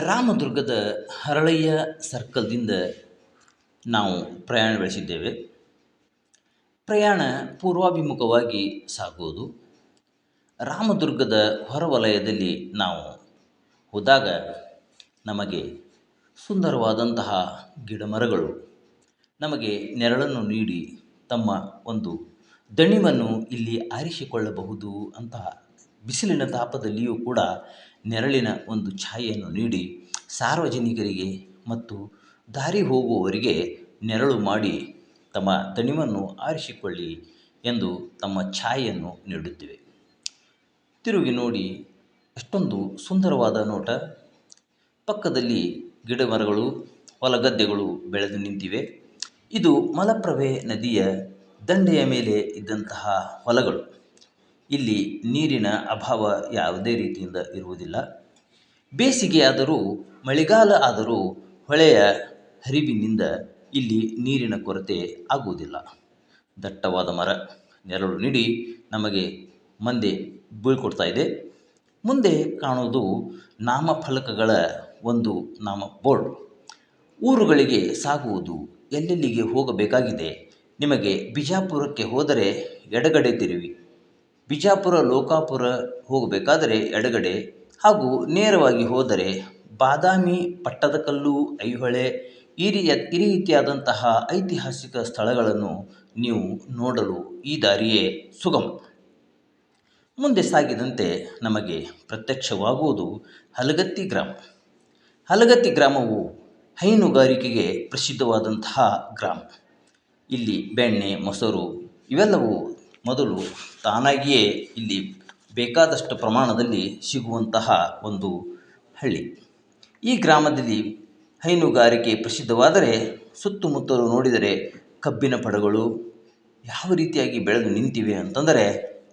ರಾಮದುರ್ಗದ ಹರಳಯ್ಯ ಸರ್ಕಲ್ದಿಂದ ನಾವು ಪ್ರಯಾಣ ಬೆಳೆಸಿದ್ದೇವೆ. ಪ್ರಯಾಣ ಪೂರ್ವಾಭಿಮುಖವಾಗಿ ಸಾಗುವುದು. ರಾಮದುರ್ಗದ ಹೊರವಲಯದಲ್ಲಿ ನಾವು ಹೋದಾಗ ನಮಗೆ ಸುಂದರವಾದಂತಹ ಗಿಡಮರಗಳು, ನಮಗೆ ನೆರಳನ್ನು ನೀಡಿ ತಮ್ಮ ಒಂದು ದಣಿವನ್ನು ಇಲ್ಲಿ ಆರಿಸಿಕೊಳ್ಳಬಹುದು ಅಂತಹ ಬಿಸಿಲಿನ ತಾಪದಲ್ಲಿಯೂ ಕೂಡ ನೆರಳಿನ ಒಂದು ಛಾಯೆಯನ್ನು ನೀಡಿ ಸಾರ್ವಜನಿಕರಿಗೆ ಮತ್ತು ದಾರಿ ಹೋಗುವವರಿಗೆ ನೆರಳು ಮಾಡಿ ತಮ್ಮ ತಣಿವನ್ನು ಆರಿಸಿಕೊಳ್ಳಿ ಎಂದು ತಮ್ಮ ಛಾಯೆಯನ್ನು ನೀಡುತ್ತಿವೆ. ತಿರುಗಿ ನೋಡಿ, ಅಷ್ಟೊಂದು ಸುಂದರವಾದ ನೋಟ. ಪಕ್ಕದಲ್ಲಿ ಗಿಡ ಮರಗಳು ಹೊಲ ಗದ್ದೆಗಳು ಬೆಳೆದು ನಿಂತಿವೆ. ಇದು ಮಲಪ್ರಭೆ ನದಿಯ ದಂಡೆಯ ಮೇಲೆ ಇದ್ದಂತಹ ಹೊಲಗಳು. ಇಲ್ಲಿ ನೀರಿನ ಅಭಾವ ಯಾವುದೇ ರೀತಿಯಿಂದ ಇರುವುದಿಲ್ಲ. ಬೇಸಿಗೆಯಾದರೂ ಮಳೆಗಾಲ ಆದರೂ ಹೊಳೆಯ ಹರಿವಿನಿಂದ ಇಲ್ಲಿ ನೀರಿನ ಕೊರತೆ ಆಗುವುದಿಲ್ಲ. ದಟ್ಟವಾದ ಮರ, ನೆರಳು ನೀಡಿ ನಮಗೆ ಮಂದೆ ಬೀಳ್ಕೊಡ್ತಾ ಇದೆ. ಮುಂದೆ ಕಾಣುವುದು ನಾಮಫಲಕಗಳ ಒಂದು ನಾಮ ಬೋರ್ಡ್. ಊರುಗಳಿಗೆ ಸಾಗುವುದು ಎಲ್ಲೆಲ್ಲಿಗೆ ಹೋಗಬೇಕಾಗಿದೆ? ನಿಮಗೆ ಬಿಜಾಪುರಕ್ಕೆ ಹೋದರೆ ಎಡಗಡೆ ತಿರುವಿ. ಬಿಜಾಪುರ, ಲೋಕಾಪುರ ಹೋಗಬೇಕಾದರೆ ಎಡಗಡೆ ಹಾಗೂ ನೇರವಾಗಿ ಹೋದರೆ ಬಾದಾಮಿ ಪಟ್ಟದಕಲ್ಲು, ಐಹೊಳೆ ಈ ರೀತಿಯ ಈ ರೀತಿಯಾದಂತಹ ಐತಿಹಾಸಿಕ ಸ್ಥಳಗಳನ್ನು ನೀವು ನೋಡಲು ಈ ದಾರಿಯೇ ಸುಗಮ. ಮುಂದೆ ಸಾಗಿದಂತೆ ನಮಗೆ ಪ್ರತ್ಯಕ್ಷವಾಗುವುದು ಹಲಗತ್ತಿ ಗ್ರಾಮ. ಹಲಗತ್ತಿ ಗ್ರಾಮವು ಹೈನುಗಾರಿಕೆಗೆ ಪ್ರಸಿದ್ಧವಾದಂತಹ ಗ್ರಾಮ. ಇಲ್ಲಿ ಬೆಣ್ಣೆ, ಮೊಸರು ಇವೆಲ್ಲವೂ ಮೊದಲು ತಾನಾಗಿಯೇ ಇಲ್ಲಿ ಬೇಕಾದಷ್ಟು ಪ್ರಮಾಣದಲ್ಲಿ ಸಿಗುವಂತಹ ಒಂದು ಹಳ್ಳಿ. ಈ ಗ್ರಾಮದಲ್ಲಿ ಹೈನುಗಾರಿಕೆ ಪ್ರಸಿದ್ಧವಾದರೆ ಸುತ್ತಮುತ್ತಲು ನೋಡಿದರೆ ಕಬ್ಬಿನ ಪಡಗಳು ಯಾವ ರೀತಿಯಾಗಿ ಬೆಳೆದು ನಿಂತಿವೆ ಅಂತಂದರೆ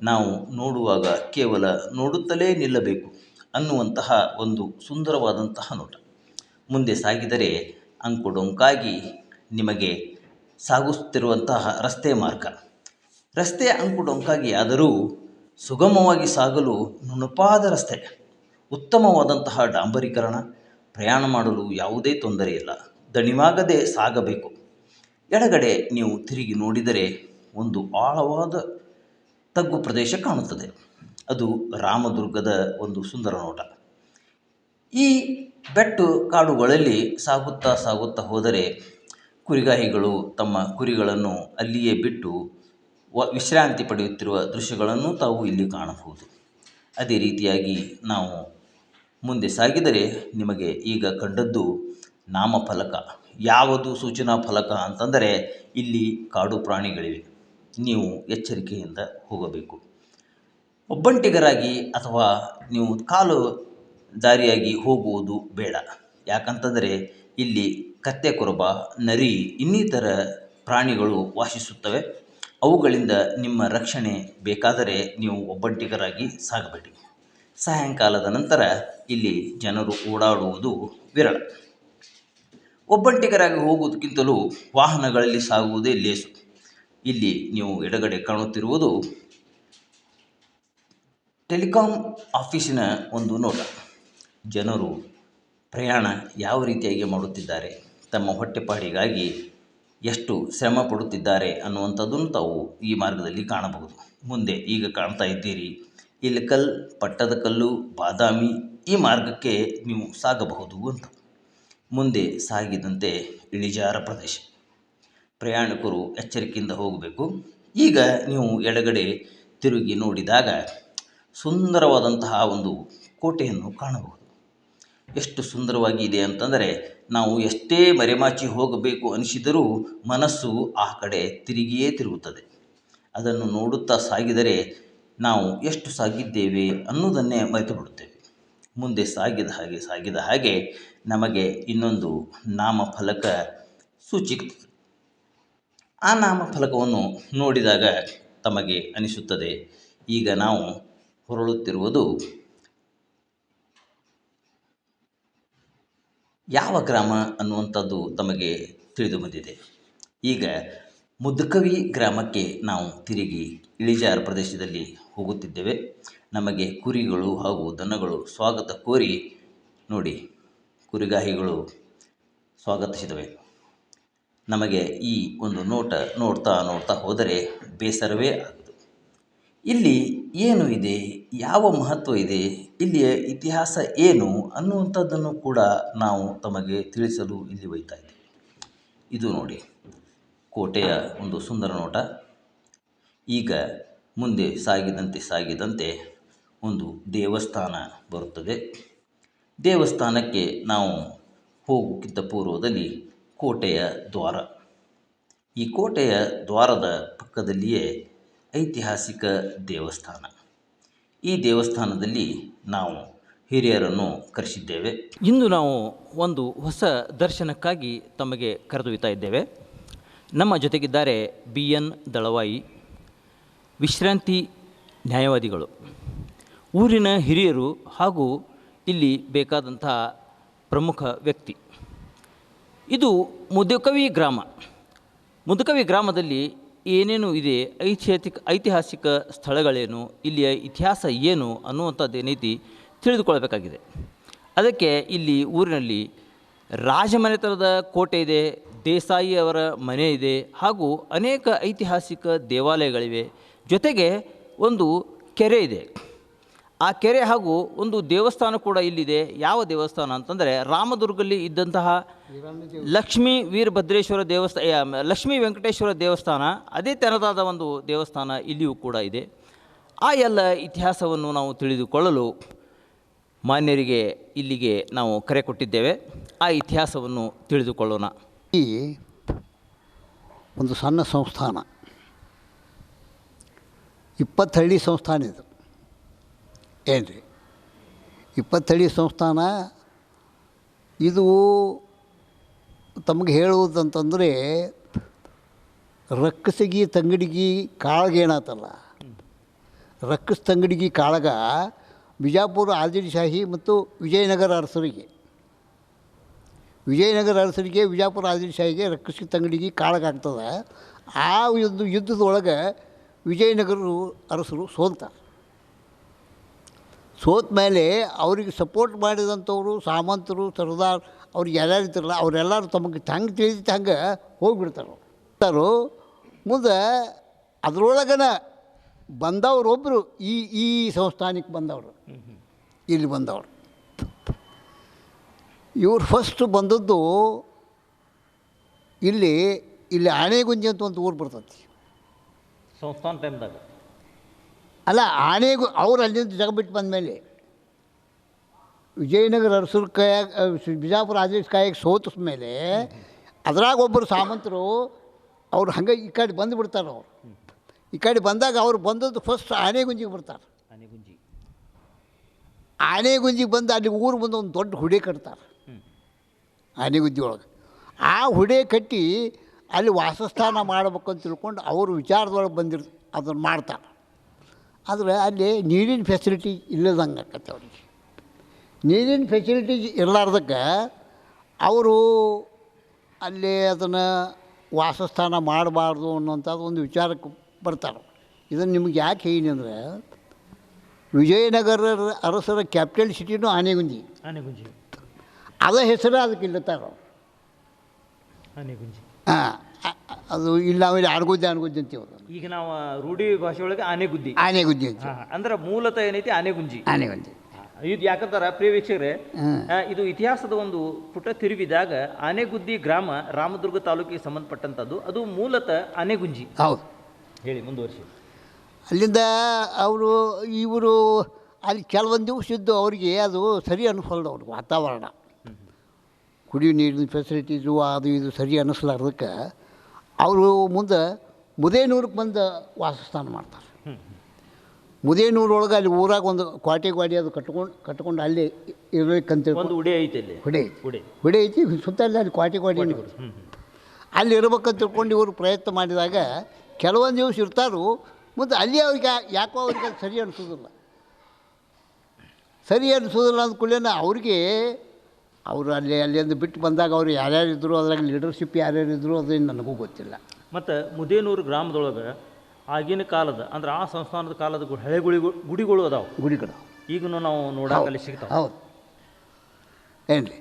ನಾವು ನೋಡುವಾಗ ಕೇವಲ ನೋಡುತ್ತಲೇ ನಿಲ್ಲಬೇಕು ಅನ್ನುವಂತಹ ಒಂದು ಸುಂದರವಾದಂತಹ ನೋಟ. ಮುಂದೆ ಸಾಗಿದರೆ ಅಂಕುಡೊಂಕಾಗಿ ನಿಮಗೆ ಸಾಗುತ್ತಿರುವಂತಹ ರಸ್ತೆ ಮಾರ್ಗ. ರಸ್ತೆ ಅಂಕುಡೊಂಕಾಗಿ ಆದರೂ ಸುಗಮವಾಗಿ ಸಾಗಲು ನುಣುಪಾದ ರಸ್ತೆ. ಉತ್ತಮವಾದಂತಹ ಡಾಂಬರೀಕರಣ, ಪ್ರಯಾಣ ಮಾಡಲು ಯಾವುದೇ ತೊಂದರೆ ಇಲ್ಲ. ದಣಿವಾಗದೆ ಸಾಗಬೇಕು. ಎಡಗಡೆ ನೀವು ತಿರುಗಿ ನೋಡಿದರೆ ಒಂದು ಆಳವಾದ ತಗ್ಗು ಪ್ರದೇಶ ಕಾಣುತ್ತದೆ. ಅದು ರಾಮದುರ್ಗದ ಒಂದು ಸುಂದರ ನೋಟ. ಈ ಬೆಟ್ಟು ಕಾಡುಗಳಲ್ಲಿ ಸಾಗುತ್ತಾ ಸಾಗುತ್ತಾ ಹೋದರೆ ಕುರಿಗಾಹಿಗಳು ತಮ್ಮ ಕುರಿಗಳನ್ನು ಅಲ್ಲಿಯೇ ಬಿಟ್ಟು ವ ವಿಶ್ರಾಂತಿ ಪಡೆಯುತ್ತಿರುವ ದೃಶ್ಯಗಳನ್ನು ತಾವು ಇಲ್ಲಿ ಕಾಣಬಹುದು. ಅದೇ ರೀತಿಯಾಗಿ ನಾವು ಮುಂದೆ ಸಾಗಿದರೆ ನಿಮಗೆ ಈಗ ಕಂಡದ್ದು ನಾಮಫಲಕ. ಯಾವುದು ಸೂಚನಾ ಫಲಕ ಅಂತಂದರೆ ಇಲ್ಲಿ ಕಾಡು ಪ್ರಾಣಿಗಳಿವೆ. ನೀವು ಎಚ್ಚರಿಕೆಯಿಂದ ಹೋಗಬೇಕು. ಒಬ್ಬಂಟಿಗರಾಗಿ ಅಥವಾ ನೀವು ಕಾಲು ದಾರಿಯಾಗಿ ಹೋಗುವುದು ಬೇಡ. ಯಾಕಂತಂದರೆ ಇಲ್ಲಿ ಕತ್ತೆ ಕುರುಬ, ನರಿ ಇನ್ನಿತರ ಪ್ರಾಣಿಗಳು ವಾಸಿಸುತ್ತವೆ. ಅವುಗಳಿಂದ ನಿಮ್ಮ ರಕ್ಷಣೆ ಬೇಕಾದರೆ ನೀವು ಒಬ್ಬಂಟಿಗರಾಗಿ ಸಾಗಬೇಡಿ. ಸಾಯಂಕಾಲದ ನಂತರ ಇಲ್ಲಿ ಜನರು ಓಡಾಡುವುದು ವಿರಳ. ಒಬ್ಬಂಟಿಗರಾಗಿ ಹೋಗುವುದಕ್ಕಿಂತಲೂ ವಾಹನಗಳಲ್ಲಿ ಸಾಗುವುದೇ ಲೇಸು. ಇಲ್ಲಿ ನೀವು ಎಡಗಡೆ ಕಾಣುತ್ತಿರುವುದು ಟೆಲಿಕಾಂ ಆಫೀಸಿನ ಒಂದು ನೋಟ. ಜನರು ಪ್ರಯಾಣ ಯಾವ ರೀತಿಯಾಗಿ ಮಾಡುತ್ತಿದ್ದಾರೆ, ತಮ್ಮ ಹೊಟ್ಟೆಪಾಡಿಗಾಗಿ ಎಷ್ಟು ಶ್ರಮ ಪಡುತ್ತಿದ್ದಾರೆ ಅನ್ನುವಂಥದ್ದನ್ನು ತಾವು ಈ ಮಾರ್ಗದಲ್ಲಿ ಕಾಣಬಹುದು. ಮುಂದೆ ಈಗ ಕಾಣ್ತಾ ಇದ್ದೀರಿ. ಇಳಕಲ್ ಪಟ್ಟದಕಲ್ಲು ಬಾದಾಮಿ ಈ ಮಾರ್ಗಕ್ಕೆ ನೀವು ಸಾಗಬಹುದು ಅಂತ. ಮುಂದೆ ಸಾಗಿದಂತೆ ಇಳಿಜಾರ ಪ್ರದೇಶ. ಪ್ರಯಾಣಿಕರು ಎಚ್ಚರಿಕೆಯಿಂದ ಹೋಗಬೇಕು. ಈಗ ನೀವು ಎಡಗಡೆ ತಿರುಗಿ ನೋಡಿದಾಗ ಸುಂದರವಾದಂತಹ ಒಂದು ಕೋಟೆಯನ್ನು ಕಾಣಬಹುದು. ಎಷ್ಟು ಸುಂದರವಾಗಿ ಇದೆ ಅಂತಂದರೆ ನಾವು ಎಷ್ಟೇ ಮರೆಮಾಚಿ ಹೋಗಬೇಕು ಅನಿಸಿದರೂ ಮನಸ್ಸು ಆ ಕಡೆ ತಿರುಗಿಯೇ ತಿರುಗುತ್ತದೆ. ಅದನ್ನು ನೋಡುತ್ತಾ ಸಾಗಿದರೆ ನಾವು ಎಷ್ಟು ಸಾಗಿದ್ದೇವೆ ಅನ್ನೋದನ್ನೇ ಮರೆತು ಬಿಡುತ್ತೇವೆ ಮುಂದೆ ಸಾಗಿದ ಹಾಗೆ ಸಾಗಿದ ಹಾಗೆ ನಮಗೆ ಇನ್ನೊಂದು ನಾಮಫಲಕ ಸೂಚಿಸುತ್ತದೆ. ಆ ನಾಮಫಲಕವನ್ನು ನೋಡಿದಾಗ ತಮಗೆ ಅನಿಸುತ್ತದೆ, ಈಗ ನಾವು ಹೊರಳುತ್ತಿರುವುದು ಯಾವ ಗ್ರಾಮ ಅನ್ನುವಂಥದ್ದು ತಮಗೆ ತಿಳಿದು ಬಂದಿದೆ. ಈಗ ಮುದ್ಕವಿ ಗ್ರಾಮಕ್ಕೆ ನಾವು ತಿರುಗಿ ಇಳಿಜಾರು ಪ್ರದೇಶದಲ್ಲಿ ಹೋಗುತ್ತಿದ್ದೇವೆ. ನಮಗೆ ಕುರಿಗಳು ಹಾಗೂ ದನಗಳು ಸ್ವಾಗತ ಕೋರಿ ನೋಡಿ, ಕುರಿಗಾಹಿಗಳು ಸ್ವಾಗತಿಸಿದವೆ ನಮಗೆ ಈ ಒಂದು ನೋಟ ನೋಡ್ತಾ ನೋಡ್ತಾ ಹೋದರೆ ಬೇಸರವೇ ಇಲ್ಲಿ ಏನು ಇದೆ? ಯಾವ ಮಹತ್ವ ಇದೆ? ಇಲ್ಲಿಯ ಇತಿಹಾಸ ಏನು ಅನ್ನುವಂಥದ್ದನ್ನು ಕೂಡ ನಾವು ತಮಗೆ ತಿಳಿಸಲು ಇಲ್ಲಿ ಒಯ್ತಾ ಇದ್ದೇವೆ. ಇದು ನೋಡಿ, ಕೋಟೆಯ ಒಂದು ಸುಂದರ ನೋಟ. ಈಗ ಮುಂದೆ ಸಾಗಿದಂತೆ ಸಾಗಿದಂತೆ ಒಂದು ದೇವಸ್ಥಾನ ಬರುತ್ತದೆ. ದೇವಸ್ಥಾನಕ್ಕೆ ನಾವು ಹೋಗೋಕ್ಕಿಂತ ಪೂರ್ವದಲ್ಲಿ ಕೋಟೆಯ ದ್ವಾರ. ಈ ಕೋಟೆಯ ದ್ವಾರದ ಪಕ್ಕದಲ್ಲಿಯೇ ಐತಿಹಾಸಿಕ ದೇವಸ್ಥಾನ. ಈ ದೇವಸ್ಥಾನದಲ್ಲಿ ನಾವು ಹಿರಿಯರನ್ನು ಕರೆಸಿದ್ದೇವೆ. ಇಂದು ನಾವು ಒಂದು ಹೊಸ ದರ್ಶನಕ್ಕಾಗಿ ತಮಗೆ ಕರೆದೊಯ್ತಾ ಇದ್ದೇವೆ. ನಮ್ಮ ಜೊತೆಗಿದ್ದಾರೆ ಬಿ ಎನ್ ದಳವಾಯಿ, ವಿಶ್ರಾಂತಿ ನ್ಯಾಯವಾದಿಗಳು. ಊರಿನ ಹಿರಿಯರು ಹಾಗೂ ಇಲ್ಲಿ ಬೇಕಾದಂತಹ ಪ್ರಮುಖ ವ್ಯಕ್ತಿ. ಇದು ಮುದುಕವಿ ಗ್ರಾಮ. ಮುದುಕವಿ ಗ್ರಾಮದಲ್ಲಿ ಏನೇನು ಇದೆ ಐತಿಹಾಸಿಕ ಐತಿಹಾಸಿಕ ಸ್ಥಳಗಳೇನು, ಇಲ್ಲಿಯ ಇತಿಹಾಸ ಏನು ಅನ್ನುವಂಥದ್ದೇನೈತಿ ತಿಳಿದುಕೊಳ್ಬೇಕಾಗಿದೆ. ಅದಕ್ಕೆ ಇಲ್ಲಿ ಊರಿನಲ್ಲಿ ರಾಜಮನೆತನದ ಕೋಟೆ ಇದೆ ದೇಸಾಯಿಯವರ ಮನೆ ಇದೆ, ಹಾಗೂ ಅನೇಕ ಐತಿಹಾಸಿಕ ದೇವಾಲಯಗಳಿವೆ. ಜೊತೆಗೆ ಒಂದು ಕೆರೆ ಇದೆ. ಆ ಕೆರೆ ಹಾಗೂ ಒಂದು ದೇವಸ್ಥಾನ ಕೂಡ ಇಲ್ಲಿದೆ. ಯಾವ ದೇವಸ್ಥಾನ ಅಂತಂದರೆ ರಾಮದುರ್ಗಲ್ಲಿ ಇದ್ದಂತಹ ಲಕ್ಷ್ಮೀ ವೀರಭದ್ರೇಶ್ವರ ದೇವಸ್ಥಾನ ಲಕ್ಷ್ಮೀ ವೆಂಕಟೇಶ್ವರ ದೇವಸ್ಥಾನ, ಅದೇ ತೆರದಾದ ಒಂದು ದೇವಸ್ಥಾನ ಇಲ್ಲಿಯೂ ಕೂಡ ಇದೆ. ಆ ಎಲ್ಲ ಇತಿಹಾಸವನ್ನು ನಾವು ತಿಳಿದುಕೊಳ್ಳಲು ಮಾನ್ಯರಿಗೆ ಇಲ್ಲಿಗೆ ನಾವು ಕರೆ ಕೊಟ್ಟಿದ್ದೇವೆ. ಆ ಇತಿಹಾಸವನ್ನು ತಿಳಿದುಕೊಳ್ಳೋಣ. ಈ ಒಂದು ಸಣ್ಣ ಸಂಸ್ಥಾನ. ಇಪ್ಪತ್ತಳ್ಳಿ ಸಂಸ್ಥಾನ ಇದು. ಏನು ರೀ ಇಪ್ಪತ್ತಡಿ ಸಂಸ್ಥಾನ, ಇದು ತಮಗೆ ಹೇಳುವುದಂತಂದರೆ ರಕ್ಕಸಿಗಿ ತಂಗಡಿಗಿ ಕಾಳಗೇನಾತಲ್ಲ ರಕ್ಕಸ್ ತಂಗಡಿಗಿ ಕಾಳಗ ಬಿಜಾಪುರ ಆದಿಲ್ಶಾಹಿ ಮತ್ತು ವಿಜಯನಗರ ಅರಸರಿಗೆ. ವಿಜಯನಗರ ಅರಸರಿಗೆ ವಿಜಾಪುರ ಆದಿಲ್ಶಾಹಿಗೆ ರಕ್ಕಸಿ ತಂಗಡಿಗೆ ಕಾಳಗಾಗ್ತದೆ ಆ ಒಂದು ಯುದ್ಧದೊಳಗೆ ವಿಜಯನಗರ ಅರಸರು ಸೋಲ್ತಾರೆ ಸೋತ ಮೇಲೆ ಅವರಿಗೆ ಸಪೋರ್ಟ್ ಮಾಡಿದಂಥವರು ಸಾಮಂತರು, ಸರ್ದಾರ್ ಅವ್ರಿಗೆ ಯಾರ್ಯಾರು ಇರ್ತಾರಲ್ಲ, ಅವರೆಲ್ಲರೂ ತಮಗೆ ಹಂಗೆ ತಿಳಿದಿತ್ತು ಹಂಗೆ ಹೋಗಿಬಿಡ್ತಾರೆ. ಅವರು ಮುಂದೆ ಅದರೊಳಗನ ಬಂದವರೊಬ್ಬರು ಈ ಈ ಸಂಸ್ಥಾನಕ್ಕೆ ಬಂದವರು. ಇಲ್ಲಿ ಬಂದವರು. ಇವರು ಫಸ್ಟ್ ಬಂದದ್ದು ಇಲ್ಲಿ ಇಲ್ಲಿ ಆಣೆಗುಂಜಿ ಅಂತ ಒಂದು ಊರು ಬರ್ತೈತಿ ಸಂಸ್ಥಾನ ಟೈಮ್ದಾಗ ಅಲ್ಲ ಆನೆಗೂ ಅವ್ರು ಅಲ್ಲಿಂದ ಜಗ ಬಿಟ್ಟು ಬಂದಮೇಲೆ ವಿಜಯನಗರ ಅರಸರ ಕೈಯಾಗ ಬಿಜಾಪುರ ಆದೇಶ ಕಾಯಾಗ ಸೋತ ಮೇಲೆ ಅದ್ರಾಗ ಒಬ್ಬರು ಸಾಮಂತರು ಅವ್ರು ಹಂಗೆ ಈ ಕಡೆ ಬಂದು ಬಿಡ್ತಾರೆ ಅವರು. ಈ ಕಡೆ ಬಂದಾಗ ಅವ್ರು ಬಂದದ್ದು ಫಸ್ಟ್ ಆನೆಗುಂಜಿಗೆ ಬರ್ತಾರೆ. ಆನೆಗುಂಜಿ ಆನೆಗುಂಜಿಗೆ ಬಂದು ಅಲ್ಲಿ ಊರು ಬಂದು ಒಂದು ದೊಡ್ಡ ಹುಡೆ ಕಟ್ತಾರೆ. ಆನೆಗುಂಜಿ ಒಳಗೆ. ಆ ಹುಡೆ ಕಟ್ಟಿ ಅಲ್ಲಿ ವಾಸಸ್ಥಾನ ಮಾಡ್ಬೇಕಂತ ತಿಳ್ಕೊಂಡು ಅವರು ವಿಚಾರದೊಳಗೆ ಬಂದಿರ್ ಅದನ್ನು ಮಾಡ್ತಾರೆ. ಆದರೆ ಅಲ್ಲಿ ನೀರಿನ ಫೆಸಿಲಿಟಿ ಇಲ್ಲದಂಗೆ ಆಕತ್ತೆ ಅವ್ರಿಗೆ. ನೀರಿನ ಫೆಸಿಲಿಟಿ ಇರಲಾರ್ದಕ್ಕೆ ಅವರು ಅಲ್ಲಿ ಅದನ್ನು ವಾಸಸ್ಥಾನ ಮಾಡಬಾರ್ದು ಅನ್ನೋಂಥದ್ದು ಒಂದು ವಿಚಾರಕ್ಕೆ ಬರ್ತಾರೆ. ಇದನ್ನು ನಿಮ್ಗೆ ಯಾಕೆ ಹೇಳಿನಂದ್ರೆ ಅಂದರೆ ವಿಜಯನಗರ ಅರಸರ ಕ್ಯಾಪಿಟಲ್ ಸಿಟಿನೂ ಆನೆಗುಂಜಿ. ಆನೆಗುಂಜಿ. ಅದ ಹೆಸರು ಅದಕ್ಕೆ ಇಲ್ಲತ್ತಾರ ಆನೆಗುಂಜಿ. ಹಾಂ. ಅದು ಇಲ್ಲ ಆಮೇಲೆ ಆಡ್ಗುದ್ದೆ ಅನ್ಗುದ್ದೆ ಅಂತೀವಿ ಈಗ ನಾವು ರೂಢಿ ಭಾಷೆ ಒಳಗೆ ಆನೆಗುದ್ದಿ ಆನೆಗುಜ್ಜಿ ಅಂತ ಅಂದ್ರೆ ಮೂಲತಃ ಏನೈತಿ? ಆನೆಗುಂಜಿ ಆನೆಗುಂಜಿ ಇದು ಯಾಕಂತಾರ? ಪ್ರಿಯ ವೀಕ್ಷಕರೇ ಇದು ಇತಿಹಾಸದ ಒಂದು ಪುಟ ತಿರುವಿದಾಗ ಆನೆಗುದ್ದಿ ಗ್ರಾಮ ರಾಮದುರ್ಗ ತಾಲೂಕಿಗೆ ಸಂಬಂಧಪಟ್ಟಂಥದ್ದು. ಅದು ಮೂಲತ ಆನೆಗುಂಜಿ ಹೌದು. ಹೇಳಿ ಮುಂದುವರಿಸಿ. ಅಲ್ಲಿಂದ ಅವರು ಇವರು ಅಲ್ಲಿ ಕೆಲವೊಂದು ದಿವಸ ಇದ್ದು ಅವರಿಗೆ ಅದು ಸರಿ ಅನಿಸಲ್ಲ ಅವ್ರಿಗೆ ವಾತಾವರಣ. ಕುಡಿಯೋ ನೀರಿನ ಫೆಸಿಲಿಟೀಸು ಅದು ಇದು ಸರಿ ಅನ್ನಿಸ್ಲಾರ್ದಕ್ಕೆ ಅವರು ಮುಂದೆ ಮುದೇನೂರಕ್ಕೆ ಬಂದು ವಾಸಸ್ಥಾನ ಮಾಡ್ತಾರೆ. ಮುದೇನೂರೊಳಗೆ ಅಲ್ಲಿ ಊರಾಗ ಒಂದು ಕ್ವಾಟೆ ಗ್ವಾಡಿ ಅದು ಕಟ್ಕೊಂಡು ಕಟ್ಕೊಂಡು ಅಲ್ಲಿ ಇರಬೇಕಂತ ಒಂದು ಉಡೆ ಐತಿ ಅಲ್ಲಿ. ಹುಡಿ ಉಡೆ ಹುಡೆ. ಐತಿ ಸುತ್ತ ಅಲ್ಲಿ ಕ್ವಾಟೆ ಗ್ವಾಡಿ ಅಲ್ಲಿ ಇರ್ಬೇಕಂತ ತಿಳ್ಕೊಂಡು ಇವರು ಪ್ರಯತ್ನ ಮಾಡಿದಾಗ ಕೆಲವೊಂದು ದಿವಸ ಇರ್ತಾರು ಮತ್ತು ಅಲ್ಲಿ ಅವ್ರಿಗೆ ಯಾಕೋ ಅವ್ರಿಗೆ ಅದು ಸರಿ ಅನಿಸೋದಿಲ್ಲ. ಸರಿ ಅನಿಸೋದಿಲ್ಲ ಅಂದ ಕೂಡಲೇ ಅವ್ರಿಗೆ ಅವರು ಅಲ್ಲಿ ಅಲ್ಲಿಂದ ಬಿಟ್ಟು ಬಂದಾಗ ಅವರು ಯಾರ್ಯಾರು ಇದ್ದರು ಅದ್ರಾಗ ಲೀಡರ್ಶಿಪ್ ಯಾರ್ಯಾರು ಇದ್ದರು ಅದೇನು ನನಗೂ ಗೊತ್ತಿಲ್ಲ. ಮತ್ತು ಮುದೇನೂರು ಗ್ರಾಮದೊಳಗೆ ಆಗಿನ ಕಾಲದ ಅಂದ್ರೆ ಆ ಸಂಸ್ಥಾನದ ಕಾಲದ ಹಳೆ ಗುಡಿ ಗುಡಿಗಳು ಅದಾವೆ. ಗುಡಿಗಳು. ಈಗೂ ನಾವು ನೋಡಕ್ಕೆ ಅಲ್ಲಿ ಸಿಗ್ತಾವೆ. ಹೌದು. ಏನು ರೀ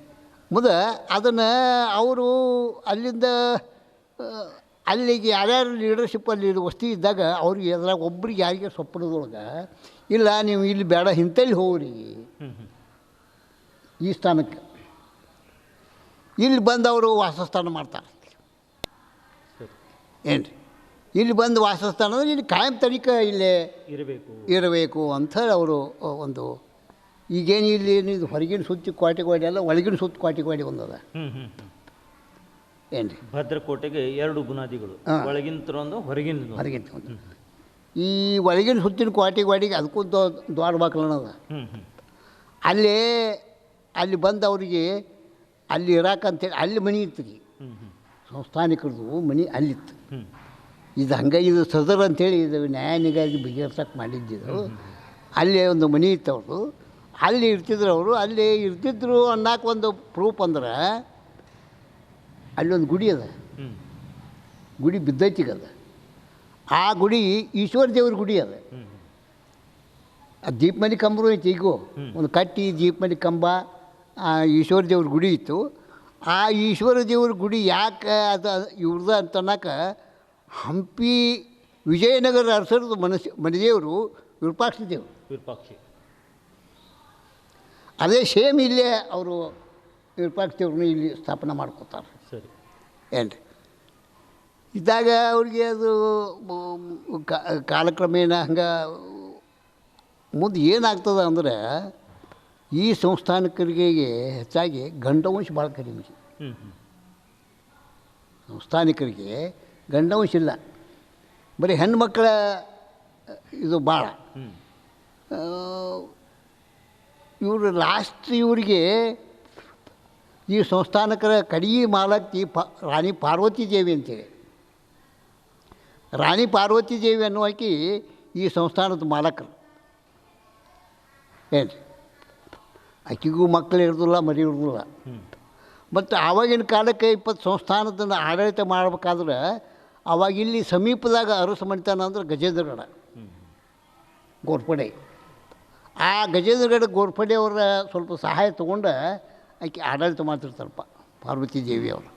ಮುದ ಅದನ್ನು ಅವರು ಅಲ್ಲಿಂದ ಅಲ್ಲಿಗೆ ಯಾರ್ಯಾರು ಲೀಡರ್ಶಿಪ್ಪಲ್ಲಿ ವಸ್ತಿ ಇದ್ದಾಗ ಅವ್ರಿಗೆ ಅದ್ರಾಗ ಒಬ್ರಿಗೆ ಯಾರಿಗೆ ಸ್ವಪ್ನದೊಳಗೆ ಇಲ್ಲ ನೀವು ಇಲ್ಲಿ ಬೇಡ ಹಿಂತಲ್ಲಿ ಹೋಗ್ರಿ. ಈ ಸ್ಥಾನಕ್ಕೆ. ಇಲ್ಲಿ ಬಂದವರು ವಾಸಸ್ಥಾನ ಮಾಡ್ತಾರೆ. ಏನು ರೀ ಇಲ್ಲಿ ಬಂದು ವಾಸಸ್ಥಾನ ಅಂದರೆ ಇಲ್ಲಿ ಕಾಯಂ ತನಿಕ ಇಲ್ಲೇ ಇರಬೇಕು. ಇರಬೇಕು ಅಂತ ಅವರು ಒಂದು ಈಗೇನು ಇಲ್ಲಿ ಇದು ಹೊರಗಿನ ಸುತ್ತಿ ಕ್ವಾಟಿ ಕ್ವಾಟಿ ಅಲ್ಲ ಒಳಗಿನ ಸುತ್ತಿ ಕ್ವಾಟಿ ಕ್ವಾಟಿ ಒಂದದ ಏನು ರೀ ಭದ್ರಕೋಟೆಗೆ ಎರಡು ಬುನಾದಿಗಳು. ಒಳಗಿನ ಒಂದು ಹೊರಗಿನ ಹೊರಗಿನ ಈ ಒಳಗಿನ ಸುತ್ತಿನ ಕ್ವಾಟಿ ಕ್ವಾಟಿಗೆ ಅದಕ್ಕೂ ದ್ವಾರ ಬಾಕ್ಲನದ. ಅಲ್ಲೇ ಅಲ್ಲಿ ಬಂದು ಅವರಿಗೆ ಅಲ್ಲಿ ಇರಾಕಂತೇಳಿ ಅಲ್ಲಿ ಮನೆ ಇತ್ತು ರೀ ಸಂಸ್ಥಾನಿಕರದು ಮನೆ ಅಲ್ಲಿತ್ತು. ಇದು ಹಂಗೆ ಇದು ಸದರ್ ಅಂತೇಳಿ ಇದು ನ್ಯಾಯನಿಗಾಗಿ ಬಗೆಹರ್ಸಕ್ಕೆ ಮಾಡಿದ್ದಿದ್ದು. ಅಲ್ಲಿ ಒಂದು ಮನೆ ಇತ್ತು ಅವರು ಅಲ್ಲಿ ಇರ್ತಿದ್ರು ಅವರು ಅಲ್ಲಿ ಇರ್ತಿದ್ರು ಅನ್ನಕ್ಕೆ ಒಂದು ಪ್ರೂಫ್ ಅಂದ್ರೆ ಅಲ್ಲೊಂದು ಗುಡಿ ಅದ. ಗುಡಿ ಬಿದ್ದೈತಿಗದ ಆ ಗುಡಿ ಈಶ್ವರ ದೇವ್ರ ಗುಡಿ ಅದ. ಆ ದೀಪ್ಮನಿ ಕಂಬರು ಐತಿ ಈಗೂ. ಒಂದು ಕಟ್ಟಿ ದೀಪಮನಿ ಕಂಬ ಆ ಈಶ್ವರ ದೇವ್ರ ಗುಡಿ ಇತ್ತು. ಆ ಈಶ್ವರ ದೇವ್ರ ಗುಡಿ ಯಾಕೆ ಅದು ಇವ್ರದ ಅಂತನಕ ಹಂಪಿ ವಿಜಯನಗರ ಅರಸರದು ಮನಸ್ಸು ಮನೆದೇವರು ವಿರೂಪಾಕ್ಷ ದೇವರು. ವಿರೂಪಾಕ್ಷಿ. ಅದೇ ಸೇಮ್ ಇಲ್ಲೇ ಅವರು ವಿರೂಪಾಕ್ಷ ದೇವ್ರನ್ನ ಇಲ್ಲಿ ಸ್ಥಾಪನೆ ಮಾಡ್ಕೋತಾರೆ. ಸರಿ. ಏನು ರೀ ಇದ್ದಾಗ ಅವ್ರಿಗೆ ಅದು ಕಾಲಕ್ರಮೇಣ ಹಂಗೆ ಮುಂದೆ ಏನಾಗ್ತದೆ ಅಂದ್ರೆ ಈ ಸಂಸ್ಥಾನಕರಿಗೆ ಹೆಚ್ಚಾಗಿ ಗಂಡವಂಶ ಭಾಳ ಕಡಿಮೆ ಸಂಸ್ಥಾನಿಕರಿಗೆ ಗಂಡವಂಶ ಇಲ್ಲ. ಬರೀ ಹೆಣ್ಮಕ್ಳ ಇದು ಭಾಳ. ಇವರು ಲಾಸ್ಟ್ ಇವರಿಗೆ ಈ ಸಂಸ್ಥಾನಕರ ಕಡಿಗೆ ಮಾಲಕ್ಕಿ ಪ ರಾಣಿ ಪಾರ್ವತಿ ದೇವಿ ಅಂತೇಳಿ. ರಾಣಿ ಪಾರ್ವತಿ ದೇವಿ ಅನ್ನುವಾಕಿ ಈ ಸಂಸ್ಥಾನದ ಮಾಲಕರು. ಏನು ಆಕಿಗೂ ಮಕ್ಕಳು ಇರೋದಿಲ್ಲ ಮರಿ ಇರೋದಿಲ್ಲ. ಮತ್ತು ಆವಾಗಿನ ಕಾಲಕ್ಕೆ ಇಪ್ಪತ್ತು ಸಂಸ್ಥಾನದಿಂದ ಆಡಳಿತ ಮಾಡಬೇಕಾದ್ರೆ ಅವಾಗ ಇಲ್ಲಿ ಸಮೀಪದಾಗ ಅರಸು ಮಣಿತಾನ ಅಂದ್ರೆ ಗಜೇಂದ್ರಗಡ ಗೋರ್ಪಡೆ. ಆ ಗಜೇಂದ್ರಗಡ ಗೋರ್ಪಡೆ ಅವರ ಸ್ವಲ್ಪ ಸಹಾಯ ತೊಗೊಂಡು ಆಕೆ ಆಡಳಿತ ಮಾಡ್ತಿರ್ತಾರಪ್ಪ ಪಾರ್ವತಿ ದೇವಿ ಅವರು.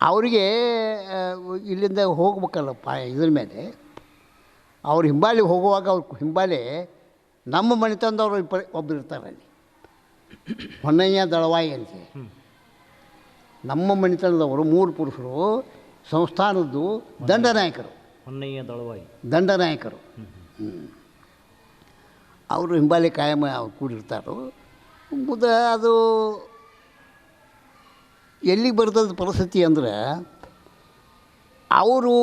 ಅವರಿಗೆ ಇಲ್ಲಿಂದ ಹೋಗ್ಬೇಕಲ್ಲಪ್ಪ ಇದ್ರ ಮೇಲೆ. ಅವ್ರು ಹಿಂಬಾಲಿ ಹೋಗುವಾಗ ಅವ್ರ ಹಿಂಬಾಲೆ ನಮ್ಮ ಮನೆತನದವ್ರು ಇಬ್ಬರು ಒಬ್ಬರು ಇರ್ತಾರೆ ಅಲ್ಲಿ. ಹೊನ್ನಯ್ಯ ದಳವಾಯಿ ಅಂತೆ. ನಮ್ಮ ಮನೆತನದವರು ಮೂರು ಪುರುಷರು ಸಂಸ್ಥಾನದ್ದು ದಂಡನಾಯಕರು ಹೊನ್ನಯ್ಯ ದಳವಾಯಿ. ದಂಡನಾಯಕರು ಅವರು ಹಿಂಬಾಲಿ ಕಾಯಮ ಕೂಡಿರ್ತಾರೋ. ಮುದ ಅದು ಎಲ್ಲಿ ಬರ್ತದ ಪರಿಸ್ಥಿತಿ ಅಂದ್ರೆ ಅವರು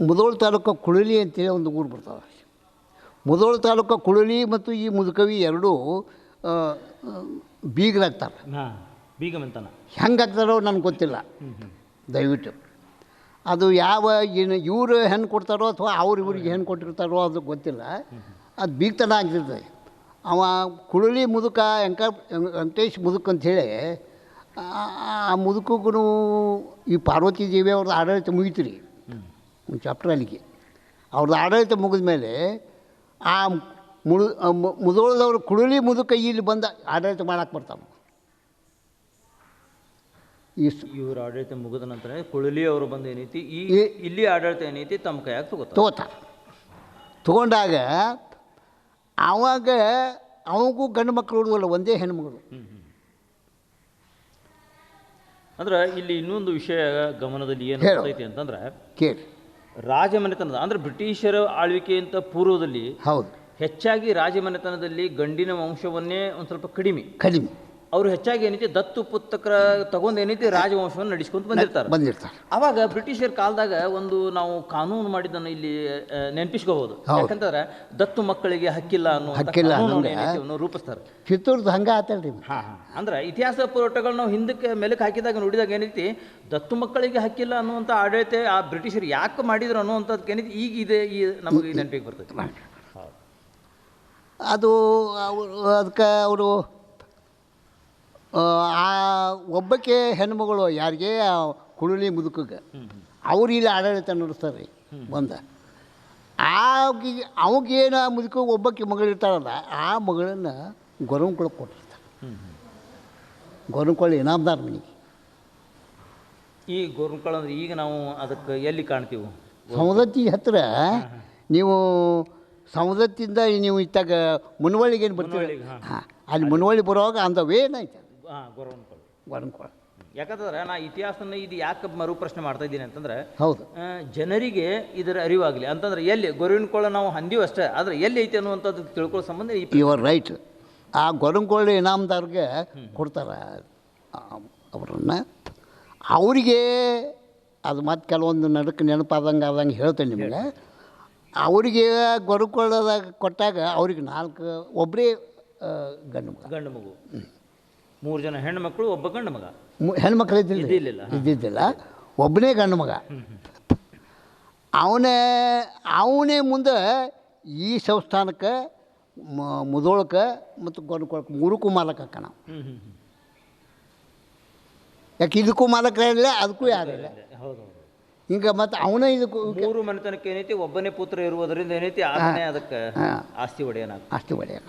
ಮುದೋಳ್ ತಾಲೂಕು ಕುಳಲಿ ಅಂತೇಳಿ ಒಂದು ಊರು ಬರ್ತದೆ. ಮುದೋಳು ತಾಲೂಕು ಕುಳಲಿ ಮತ್ತು ಈ ಮುದುಕವಿ ಎರಡೂ ಬೀಗರಾಗ್ತಾರೆ. ಬೀಗಮೆಂತನ. ಹೆಂಗಾಗ್ತಾರೋ ನನಗೆ ಗೊತ್ತಿಲ್ಲ. ದಯವಿಟ್ಟು. ಅದು ಯಾವ ಏನು ಇವರು ಹೆಣ್ಣು ಕೊಡ್ತಾರೋ ಅಥವಾ ಅವ್ರು ಇವ್ರಿಗೆ ಹೆಣ್ಣು ಕೊಟ್ಟಿರ್ತಾರೋ ಅದು ಗೊತ್ತಿಲ್ಲ. ಅದು ಬೀಗ್ತನ ಆಗ್ತಿರ್ತದೆ ಅವ ಕುಳಲಿ ಮುದುಕ ವೆಂಕ ವೆಂಕಟೇಶ್ ಮುದುಕ ಅಂಥೇಳಿ ಆ ಮುದುಕಗೂ ಈ ಪಾರ್ವತಿ ದೇವಿ ಅವ್ರದ್ದು ಆಡಳಿತ ಮುಗಿತು ರೀ ಒಂದು ಚಾಪ್ಟರ್ ಅಲ್ಲಿಗೆ. ಅವ್ರದ್ದು ಆಡಳಿತ ಮುಗಿದ ಮೇಲೆ ಆ ಮುಳು ಮುದೋಳದವರು ಕುಡಲಿ ಮುದು ಕೈಯಲ್ಲಿ ಮುದುಕ ಇಲ್ಲಿ ಬಂದ ಆಡಳಿತ ಮಾಡಕ್ಕೆ ಸ್- ಇವ್ರ ಆಡಳಿತ ಮುಗಿದ ನಂತರ ಕುಳಲಿ ಅವರು ಬಂದು ಏನೈತಿ ಈ ಇಲ್ಲಿ ಆಡಳಿತ ಏನೈತಿ ತಮ್ಮ ಕೈಯಾಗ ತಗೋತಾರೆ. ತಗೋತ ತಗೊಂಡಾಗ ಆವಾಗ ಅವಗೂ ಗಂಡು ಮಕ್ಕಳು ಹುಡುಗಲ್ಲ ಒಂದೇ ಹೆಣ್ಮಗಳು. ಅಂದ್ರೆ ಇಲ್ಲಿ ಇನ್ನೊಂದು ವಿಷಯ ಗಮನದಲ್ಲಿ ಏನು ಹೇಳ್ತೈತಿ ಅಂತಂದ್ರೆ ಕೇಳಿ. ರಾಜಮನೆತನದ ಅಂದ್ರೆ ಬ್ರಿಟಿಷರ ಆಳ್ವಿಕೆಯಿಂದ ಪೂರ್ವದಲ್ಲಿ ಹೌದು. ಹೆಚ್ಚಾಗಿ ರಾಜಮನೆತನದಲ್ಲಿ ಗಂಡಿನ ವಂಶವನ್ನೇ ಒಂದು ಸ್ವಲ್ಪ ಕಡಿಮೆ. ಕಡಿಮೆ. ಅವರು ಹೆಚ್ಚಾಗಿ ಏನೈತಿ ದತ್ತು ಪುಸ್ತಕರ ತಗೊಂಡು ಏನೈತಿ ರಾಜವಂಶವನ್ನು ನಡೆಸ್ಕೊಂತ ಬಂದಿರ್ತಾರೆ. ಬಂದಿರ್ತಾರೆ. ಅವಾಗ ಬ್ರಿಟಿಷರ ಕಾಲದಾಗ ಒಂದು ನಾವು ಕಾನೂನು ಮಾಡಿದ್ದನ್ನು ಇಲ್ಲಿ ನೆನಪಿಸ್ಕೋಬಹುದು. ಯಾಕಂತಂದ್ರೆ ದತ್ತು ಮಕ್ಕಳಿಗೆ ಹಕ್ಕಿಲ್ಲ ಅನ್ನೋ. ರೂಪಿಸ್ತಾರೆ. ಕಿತ್ತೂರ್ದು ಹಂಗ ಆತಲ್ರಿ ಅಂದ್ರೆ ಇತಿಹಾಸ ಪುರೋಟಗಳು ನಾವು ಹಿಂದಕ್ಕೆ ಮೆಲುಕು ಹಾಕಿದಾಗ ನೋಡಿದಾಗ ಏನೈತಿ ದತ್ತು ಮಕ್ಕಳಿಗೆ ಹಕ್ಕಿಲ್ಲ ಅನ್ನುವಂಥ ಆಡಳಿತ ಆ ಬ್ರಿಟಿಷರು ಯಾಕೆ ಮಾಡಿದ್ರು ಅನ್ನುವಂಥದ್ದು ಏನೈತಿ ಈಗ ಇದೆ ಈ ನಮಗೆ ನೆನಪಿಗೆ ಬರ್ತೈತಿ. ಅದು ಅವರು ಅದಕ್ಕೆ ಅವರು ಆ ಒಬ್ಬಕ್ಕೆ ಹೆಣ್ಮಗಳು ಯಾರಿಗೆ? ಆ ಕುಳುಲಿ ಮುದುಕಗೆ. ಅವ್ರು ಇಲ್ಲಿ ಆಡಳಿತ ನಡೆಸ್ತಾರೆ ರೀ ಆಗಿ ಅವಗೇನು ಮುದುಕ ಒಬ್ಬಕ್ಕೆ ಮಗಳಿರ್ತಾರಲ್ಲ ಆ ಮಗಳನ್ನು ಗೊರವಂಕೊಳಕ್ಕೆ ಕೊಟ್ಟಿರ್ತಾರೆ ಗೊರವಂಕೊಳ ಇನಾಮದಾರ್ ಮನೆಗೆ. ಈ ಗೋರ್ಮಕ್ಕಳು ಅಂದ್ರೆ ಈಗ ನಾವು ಅದಕ್ಕೆ ಎಲ್ಲಿ ಕಾಣ್ತೀವಿ? ಸವದತ್ತಿ ಹತ್ತಿರ ನೀವು ಸೌದತ್ತಿಂದ ನೀವು ಇತ್ತಾಗ ಮುನ್ವಳ್ಳಿಗೆ ಏನು ಬರ್ತೀವಿ ಹಾಂ. ಅಲ್ಲಿ ಮುನ್ವಳ್ಳಿ ಬರುವಾಗ ಅಂದ ಏನಾಯ್ತು ಯಾಕಂತಂದ್ರೆ ನಾ ಇತಿಹಾಸನ ಇದು ಯಾಕೆ ಮರು ಪ್ರಶ್ನೆ ಮಾಡ್ತಾ ಇದ್ದೀನಿ ಅಂತಂದ್ರೆ ಹೌದು. ಜನರಿಗೆ ಇದರ ಅರಿವಾಗಲಿ. ಅಂತಂದ್ರೆ ಎಲ್ಲಿ ಗೊರವಿನ ನಾವು ಹಂದಿವಿ ಅಷ್ಟೇ ಆದ್ರೆ ಎಲ್ಲಿ ಐತೆ ಅನ್ನುವಂಥದ್ದು ತಿಳ್ಕೊಳ್ಳೋ ಸಂಬಂಧ ಯು ಆರ್ ರೈಟ್ ಆ ಗೊರಂಕೊಳ್ಳಿ ಇನಾಮದಾರ್ಗೆ ಕೊಡ್ತಾರೆ. ಅವರನ್ನ. ಅವರಿಗೆ ಅದು ಮತ್ತು ಕೆಲವೊಂದು ನಡಕ್ಕೆ ನೆನಪಾದಂಗೆ ಆದಂಗೆ ಹೇಳ್ತೇನೆ ನಿಮಗೆ. ಅವರಿಗೆ ಗೊರಕೊಳ್ಳೋದಾಗ ಕೊಟ್ಟಾಗ ಅವ್ರಿಗೆ ನಾಲ್ಕು ಒಬ್ಬರೇ ಗಂಡು ಮಗು. ಗಂಡು ಮಗು. ಮೂರು ಜನ ಹೆಣ್ಣು ಮಕ್ಕಳು ಒಬ್ಬ ಗಂಡು ಮಗ. ಹೆಣ್ಮಕ್ಳು ಇದ್ದಿಲ್ಲ. ಇದ್ದಿಲ್ಲ, ಹಾ. ಇದ್ದಿದ್ದಿಲ್ಲ. ಒಬ್ಬನೇ ಗಂಡು ಮಗ. ಅವನೇ ಅವನೇ ಮುಂದೆ ಈ ಸಂಸ್ಥಾನಕ್ಕೆ ಮ- ಮುದೋಳಕ್ಕೆ ಮತ್ತು ಗೊರಕೊಳಕ್ಕೆ ಮೂರಕ್ಕೂ ಮಾಲಕ ಹಾಕಣ ಹ್ಞೂ ಹ್ಞೂ ಹ್ಞೂ ಯಾಕೆ ಇದಕ್ಕೂ ಮಾಲಕ ಇಲ್ಲ ಅದಕ್ಕೂ ಯಾರು ಇಲ್ಲ. ಹೌದು ಹಿಂಗೆ ಮತ್ತು ಅವನೇ ಇದಕ್ಕೂ ಮೂರು ಮನೆತನಕ್ಕೆ ಏನೈತಿ ಒಬ್ಬನೇ ಪುತ್ರ ಇರುವುದರಿಂದ ಏನೈತಿ ಅದಕ್ಕೆ ಆಸ್ತಿ ಒಡೆಯನಾಗ ಆಸ್ತಿ ಒಡೆಯನ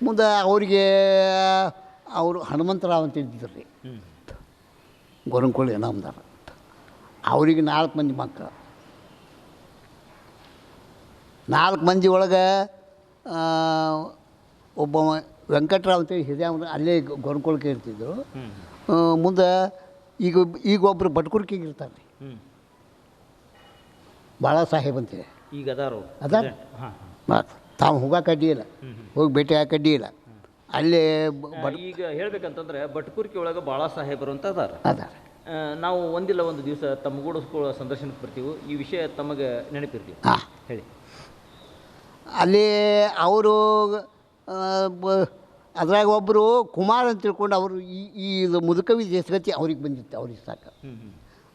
ಮುಂದೆ ಅವರಿಗೆ ಅವರು ಹನುಮಂತರಾವ್ ಅಂತ ಇದ್ದಿದ್ರು. ರೀ ಗೊರಂಕೋಳಿ ಅನಾಮದಾರ ಅವರಿಗೆ ನಾಲ್ಕು ಮಂದಿ ಮಕ್ಕಳು ನಾಲ್ಕು ಮಂದಿ ಒಳಗೆ ಒಬ್ಬ ವೆಂಕಟರಾವ್ ಅಂತೇಳಿ ಹಿರಿಯ ಅಲ್ಲೇ ಗೊರಂಕೊಳಕ್ಕೆ ಇರ್ತಿದ್ರು. ಮುಂದೆ ಈಗ ಈಗ ಒಬ್ಬರು ಬಟ್ಕುರ್ಕಿಗೆ ಇರ್ತಾರೆ ರೀ ಬಾಳಾ ಭಾಳ ಸಾಹೇಬ್ ಅಂತೇಳಿ ಈಗ ಅದಾರು. ಅದಾರ? ಹಾಂ ತಾವು ಹೋಗಕ್ಕೆ ಅಡ್ಡಿ ಇಲ್ಲ ಹೋಗಿ ಭೇಟಿ ಹಾಕಿ ಅಡ್ಡಿ ಇಲ್ಲ ಅಲ್ಲೇ ಬಟ್ ಈಗ ಹೇಳ್ಬೇಕಂತಂದ್ರೆ ಬಟ್ಕುರ್ಕಿ ಒಳಗೆ ಭಾಳ ಸಾಹೇಬರು ಅಂತ ಅದಾರ. ಅದಾರ. ನಾವು ಒಂದಿಲ್ಲ ಒಂದು ದಿವಸ ತಮ್ಮಗೂಡ ಸಂದರ್ಶನಕ್ಕೆ ಬರ್ತೀವಿ. ಈ ವಿಷಯ ತಮಗೆ ನೆನಪಿರ್ತೀವಿ ಹಾಂ. ಹೇಳಿ. ಅಲ್ಲಿ ಅವರು ಅದ್ರಾಗ ಒಬ್ಬರು ಕುಮಾರ್ ಅಂತ ತಿಳ್ಕೊಂಡು ಅವರು ಈ ಈ ಇದು ಮುದುಕವಿ ದೇಶಗತಿ ಅವ್ರಿಗೆ ಬಂದಿತ್ತು. ಅವ್ರಿಗೆ ಸಾಕ.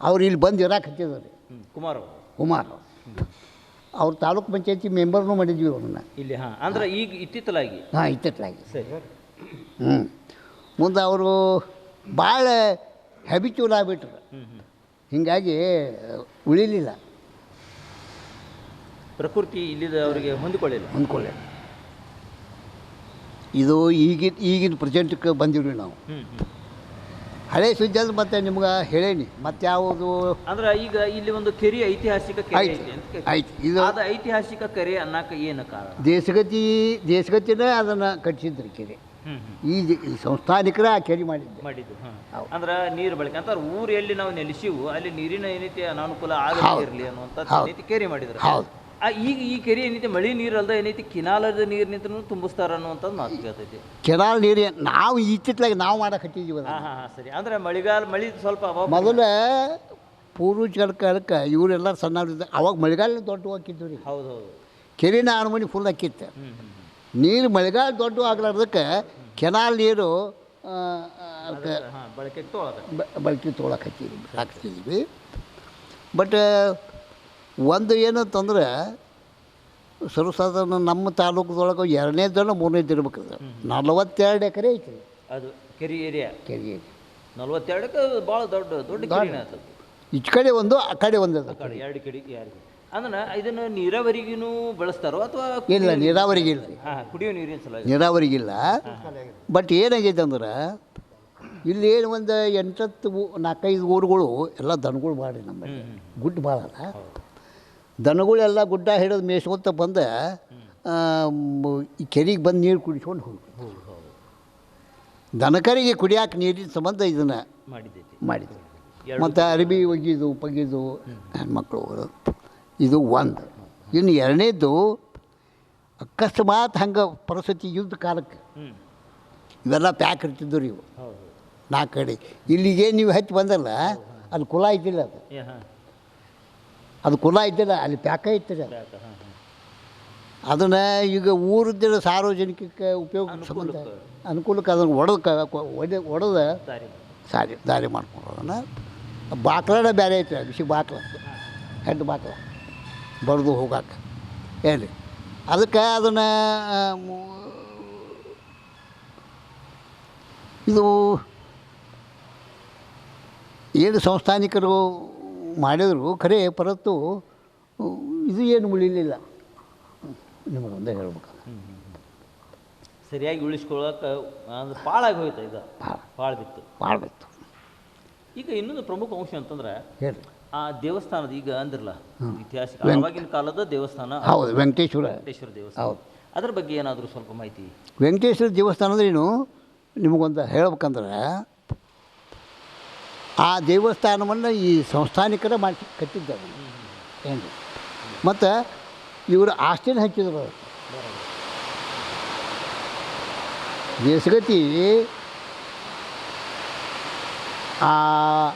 ಅವ್ರು ಇಲ್ಲಿ ಬಂದು ಇರಕ್ಕೆ ಹತ್ತಿದ್ದಾರೆ ಕುಮಾರ್ ಅವರು. ಕುಮಾರ್ ಅವ್ರು ತಾಲೂಕು ಪಂಚಾಯತಿ ಮೆಂಬರ್ನು ಮಾಡಿದ್ವಿ ಅವ್ರನ್ನ. ಇಲ್ಲಿ ಹಾಂ. ಅಂದ್ರೆ ಈಗ ಇತ್ತಿತ್ತಲಾಗಿ? ಹಾಂ ಇತ್ತಿತ್ತಲಾಗಿ. ಸರಿ ಹ್ಞೂ ಮುಂದೆ ಅವರು ಭಾಳ ಹ್ಯಾಬಿಚುಲ್ ಆಗಿಬಿಟ್ರು. ಹೀಗಾಗಿ ಉಳಿಲಿಲ್ಲ. ಪ್ರಕೃತಿ ಇಲ್ಲಿದ ಅವರಿಗೆ ಹೊಂದಿಕೊಳ್ಳಿಲ್ಲ. ಹೊಂದ್ಕೊಳ್ಳಿಲ್ಲ. ಇದು ಈಗಿನ ಈಗಿನ ಪ್ರೆಸೆಂಟ್ಗೆ ಬಂದಿವ್ರಿ ನಾವು. ಹಳೆ ಸುದ್ದಿ ಅಂದ್ರೆ ಮತ್ತೆ ನಿಮ್ಗೆ ಹೇಳೇನಿ ಮತ್ತೆ ಯಾವುದು? ಅಂದ್ರೆ ಈಗ ಇಲ್ಲಿ ಒಂದು ಕೆರೆ ಐತಿಹಾಸಿಕ ಕೆರೆ ಐತಿ ಅಂತ ಇದು ಐತಿಹಾಸಿಕ ಕೆರೆ ಅನ್ನಕ ಏನು ಕಾರಣ? ದೇಶಗತಿ ದೇಶಗತಿನೇ ಅದನ್ನು ಕಟ್ಟಿಸಿದ್ರಿ ಕೆರೆ. ಈ ಜ- ಈ ಸಂಸ್ಥಾನಿಕರ ಆ ಕೆರೆ ಮಾಡಿದ್ದೆ. ಮಾಡಿದ್ದು ಹೌದು. ಅಂದ್ರೆ ನೀರು ಬಳಕೆ ಅಂತ ಊರು ಎಲ್ಲಿ ನಾವು ನೆಲೆಸಿವು ಅಲ್ಲಿ ನೀರಿನ ಏನೈತಿ ಅನಾನುಕೂಲ ಆಗದೇ ಹೌದು. ಇರಲಿ ಹೌದು. ಏನೈತಿ ಕೆರೆ ಮಾಡಿದ್ರು. ಹೌದು. ಈಗ ಈ ಕೆರೆ ಏನೈತಿ ಮಳೆ ನೀರು ಅಲ್ಲದೆ ಏನೈತಿ ಕಿನಾಲದ ನೀರಿನಿಂದ ತುಂಬಿಸ್ತಾರ ಅನ್ನುವಂಥದ್ದು ಮಾತು ಕೇಳ್ತೈತಿ. ಕೆನಾಲ್ ನೀರು ನಾವು ಇತ್ತಿತ್ಲಾಗ ನಾವು ಅದನ್ನ. ಹಾಂ ಹಾಂ ಸರಿ. ಅಂದ್ರೆ ಮಳೆಗಾಲ ಮಳೆ ಸ್ವಲ್ಪ ಮೊದಲು ಮೊದಲ ಪೂರ್ವಜರ ಕಾಲಕ್ಕೆ ಇವರೆಲ್ಲ ಸಣ್ಣ ಅವಾಗ ಮಳೆಗಾಲ ದೊಡ್ಡ ಹಾಕಿದ್ದು ರೀ. ಹೌದು ಹೌದು. ಕೆರೆನ ಮನೆ ಫುಲ್ ಹಾಕಿತ್ತು. ನೀರು ಮಳೆಗಾಲ ದೊಡ್ಡ ಆಗ್ಲಾರ್ದಕ್ಕೆ ಕೆನಾಲ್ ನೀರು ಬಳಕೆ ಆ, ಬ- ಬಳಕೆ ತೊಗೊಳಕ್ಕೆ ಹಚ್ಚಿದ್ವಿ ಹಾಕ್ತಿದ್ವಿ. ಬಟ್ ಒಂದು ಏನಂತಂದರೆ ಸರ್ವಸಾಧಾರಣ ನಮ್ಮ ತಾಲೂಕದೊಳಗೆ ಎರಡನೇ ದಿನ ಮೂರನೇ ಇರ್ಬೇಕು ನಲವತ್ತೆರಡು ಎಕರೆ ಐತಿ ಅದು ಕೆರೆ ಏರಿಯಾ? ಕೆರೆ ನಲ್ವತ್ತೆರಡಕ್ಕೆ ಭಾಳ ದೊಡ್ಡ ದೊಡ್ಡ ಈಚ ಕಡೆ ಒಂದು ಆ ಕಡೆ ಒಂದು ಕಡೆ ಎರಡು ಕಡೆ ಅಂದ್ರೆ ಇದನ್ನು ನೀರಾವರಿಗೂ ಬಳಸ್ತಾರೋ ಅಥವಾ ಇಲ್ಲ ನೀರಾವರಿಗಿಲ್ಲ ಕುಡಿಯೋ ನೀರಿನ ಸಲ ನೀರಾವರಿಗಿಲ್ಲ ಬಟ್ ಏನಾಗೈತೆ ಅಂದ್ರೆ ಇಲ್ಲಿ ಏನು ಒಂದು ಎಂಟತ್ತು ನಾಲ್ಕೈದು ಊರುಗಳು ಎಲ್ಲ ದನಗಳು ಮಾಡಿ ನಮ್ಮಲ್ಲಿ. ಗುಡ್ಡ ಭಾಳ ಅಲ್ಲ ದನಗಳೆಲ್ಲ ಗುಡ್ಡ ಹಿಡಿದು ಮೇಯ್ಸ್ಕೊಂತ ಬಂದು ಈ ಕೆರೆಗೆ ಬಂದು ನೀರು ಕುಡಿಸ್ಕೊಂಡು ಹೋಗಿ ದನಕರಿಗೆ ಕುಡಿಯಾಕೆ ನೀರಿನ ಸಂಬಂಧ ಇದನ್ನು ಮಾಡಿದ್ದೆ ಮತ್ತು ಅರಬಿ ಒಗಿದು ಪಗಿದು ಹೆಣ್ಮಕ್ಳು ಇದು ಒಂದು. ಇನ್ನು ಎರಡನೇದು ಅಕಸ್ಮಾತ್ ಹಂಗೆ ಪರಿಸ್ಥಿತಿ ಯುದ್ಧ ಕಾಲಕ್ಕೆ ಇವೆಲ್ಲ ಪ್ಯಾಕ್ ಇರ್ತಿದ್ದು ರೀ ಇವು ನಾಲ್ಕು ಕಡೆ. ಇಲ್ಲಿಗೆ ನೀವು ಹಚ್ಚಿ ಬಂದಲ್ಲ ಅಲ್ಲಿ ಕುಲ ಐತಿಲ್ಲ ಅದು. ಅದು ಕುಲ ಇದ್ದಿಲ್ಲ ಅಲ್ಲಿ ಪ್ಯಾಕ ಇತ್ತು ಅದನ್ನು ಈಗ ಊರದ್ದಿನ ಸಾರ್ವಜನಿಕಕ್ಕೆ ಉಪಯೋಗ ಸಂಬಂಧ ಅನುಕೂಲಕ್ಕೆ ಅದನ್ನು ಒಡೆದು ಒಡೆ ಒಡೆದ ಸಾರಿ ದಾರಿ ಮಾಡ್ಕೊಂಡು ಅದನ್ನು ಬಾಕ್ಲನ ಬೇರೆ ಐತೆ ಬಿಸಿ ಬಾಕ್ಲ ಹೆಡ್ ಬಾಕ್ಲ ಬಡ್ದು ಹೋಗಾಕ. ಹೇಳಿ ಅದಕ್ಕೆ ಅದನ್ನು ಇದು ಏನು ಸಂಸ್ಥಾನಿಕರು ಮಾಡಿದರು ಖರೆ ಪರತ್ತು ಇದು ಏನು ಉಳಿಲಿಲ್ಲ. ನಿಮಗೆ ಒಂದೇ ಹೇಳ್ಬೇಕು ಸರಿಯಾಗಿ ಉಳಿಸ್ಕೊಳ್ಳೋಕೆ ಅಂದ್ರೆ ಪಾಳಾಗಿ ಹೋಯ್ತು ಇದು ಪಾಳು. ಬಿತ್ತು ಮಾಡಬೇಕು ಈಗ ಇನ್ನೊಂದು ಪ್ರಮುಖ ಅಂಶ ಅಂತಂದ್ರೆ ಹೇಳಿ. ಆ ದೇವಸ್ಥಾನದ ಈಗ ಅಂದಿರಲ್ಲ ಇತಿಹಾಸ ಆವಾಗಿನ ಕಾಲದ ದೇವಸ್ಥಾನ ಹೌದು ವೆಂಕಟೇಶ್ವರ. ವೆಂಕಟೇಶ್ವರ ದೇವಸ್ಥಾನ. ಹೌದು. ಅದ್ರ ಬಗ್ಗೆ ಏನಾದರೂ ಸ್ವಲ್ಪ ಮಾಹಿತಿ? ವೆಂಕಟೇಶ್ವರ ದೇವಸ್ಥಾನ ಅಂದ್ರೆ ಏನು? ನಿಮಗೊಂದು ಹೇಳ್ಬೇಕಂದ್ರೆ ಆ ದೇವಸ್ಥಾನವನ್ನು ಈ ಸಂಸ್ಥಾನಿಕರ ಮಾಡಿ ಕಟ್ಟಿದ್ದಾರೆ. ಏನು ಮತ್ತು ಇವರು ಆಸ್ತಿನ ಹಚ್ಚಿದ್ರು. ದೇಶಗತಿ ಆ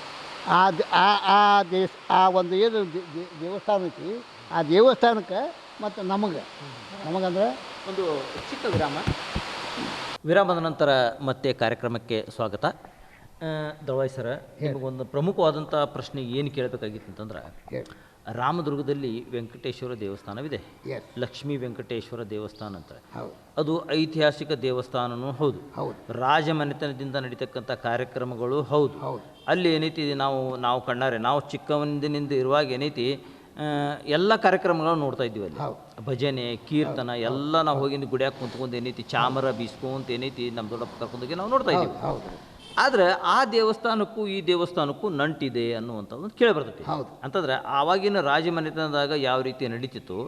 ಆ ದೇಶ ಆ ಒಂದು ಏನು ದೇ- ದೇ- ದೇವಸ್ಥಾನ ಐತಿ, ಆ ದೇವಸ್ಥಾನಕ್ಕೆ ಮತ್ತು ನಮಗೆ, ನಮಗಂದ್ರೆ ಒಂದು ಚಿಕ್ಕ ವಿರಾಮ ವಿರಾಮದ ನಂತರ ಮತ್ತೆ ಕಾರ್ಯಕ್ರಮಕ್ಕೆ ಸ್ವಾಗತ. ದಳವಾಯಿ ಸರ ನಿಮಗೊಂದು ಪ್ರಮುಖವಾದಂಥ ಪ್ರಶ್ನೆ ಏನು ಕೇಳಬೇಕಾಗಿತ್ತು ಅಂತಂದ್ರೆ ರಾಮದುರ್ಗದಲ್ಲಿ ವೆಂಕಟೇಶ್ವರ ದೇವಸ್ಥಾನವಿದೆ. ಲಕ್ಷ್ಮೀ ವೆಂಕಟೇಶ್ವರ ದೇವಸ್ಥಾನ ಅಂತ. ಅದು ಐತಿಹಾಸಿಕ ದೇವಸ್ಥಾನವೂ ಹೌದು. ಹೌದು. ರಾಜಮನೆತನದಿಂದ ನಡೀತಕ್ಕಂಥ ಕಾರ್ಯಕ್ರಮಗಳು ಹೌದು. ಹೌದು. ಅಲ್ಲಿ ಏನೈತಿ ನಾವು ನಾವು ಕಣ್ಣಾರೆ ನಾವು ಚಿಕ್ಕವನಿಂದ ಇರುವಾಗ ಏನೈತಿ ಎಲ್ಲ ಕಾರ್ಯಕ್ರಮಗಳನ್ನು ನೋಡ್ತಾ ಇದ್ದೀವಿ ಅಲ್ಲಿ. ಭಜನೆ ಕೀರ್ತನ ಎಲ್ಲ ನಾವು ಹೋಗಿ ಗುಡಿಯಾಗ ಕುಂತ್ಕೊಂಡು ಏನೈತಿ ಚಾಮರ ಬೀಸ್ಕೊಂತ ಏನೈತಿ ನಮ್ಮ ದೊಡ್ಡಪ್ಪ ಕರ್ಕೊಂಡೋಗಿ ನಾವು ನೋಡ್ತಾ ಇದ್ದೀವಿ. ಆದರೆ ಆ ದೇವಸ್ಥಾನಕ್ಕೂ ಈ ದೇವಸ್ಥಾನಕ್ಕೂ ನಂಟಿದೆ ಅನ್ನುವಂಥದ್ದು ಕೇಳಿ ಬರ್ತೈತಿ. ಅಂತಂದ್ರೆ ಆವಾಗಿನ ರಾಜಮನೆತನದಾಗ ಯಾವ ರೀತಿ ನಡೀತಿತ್ತು?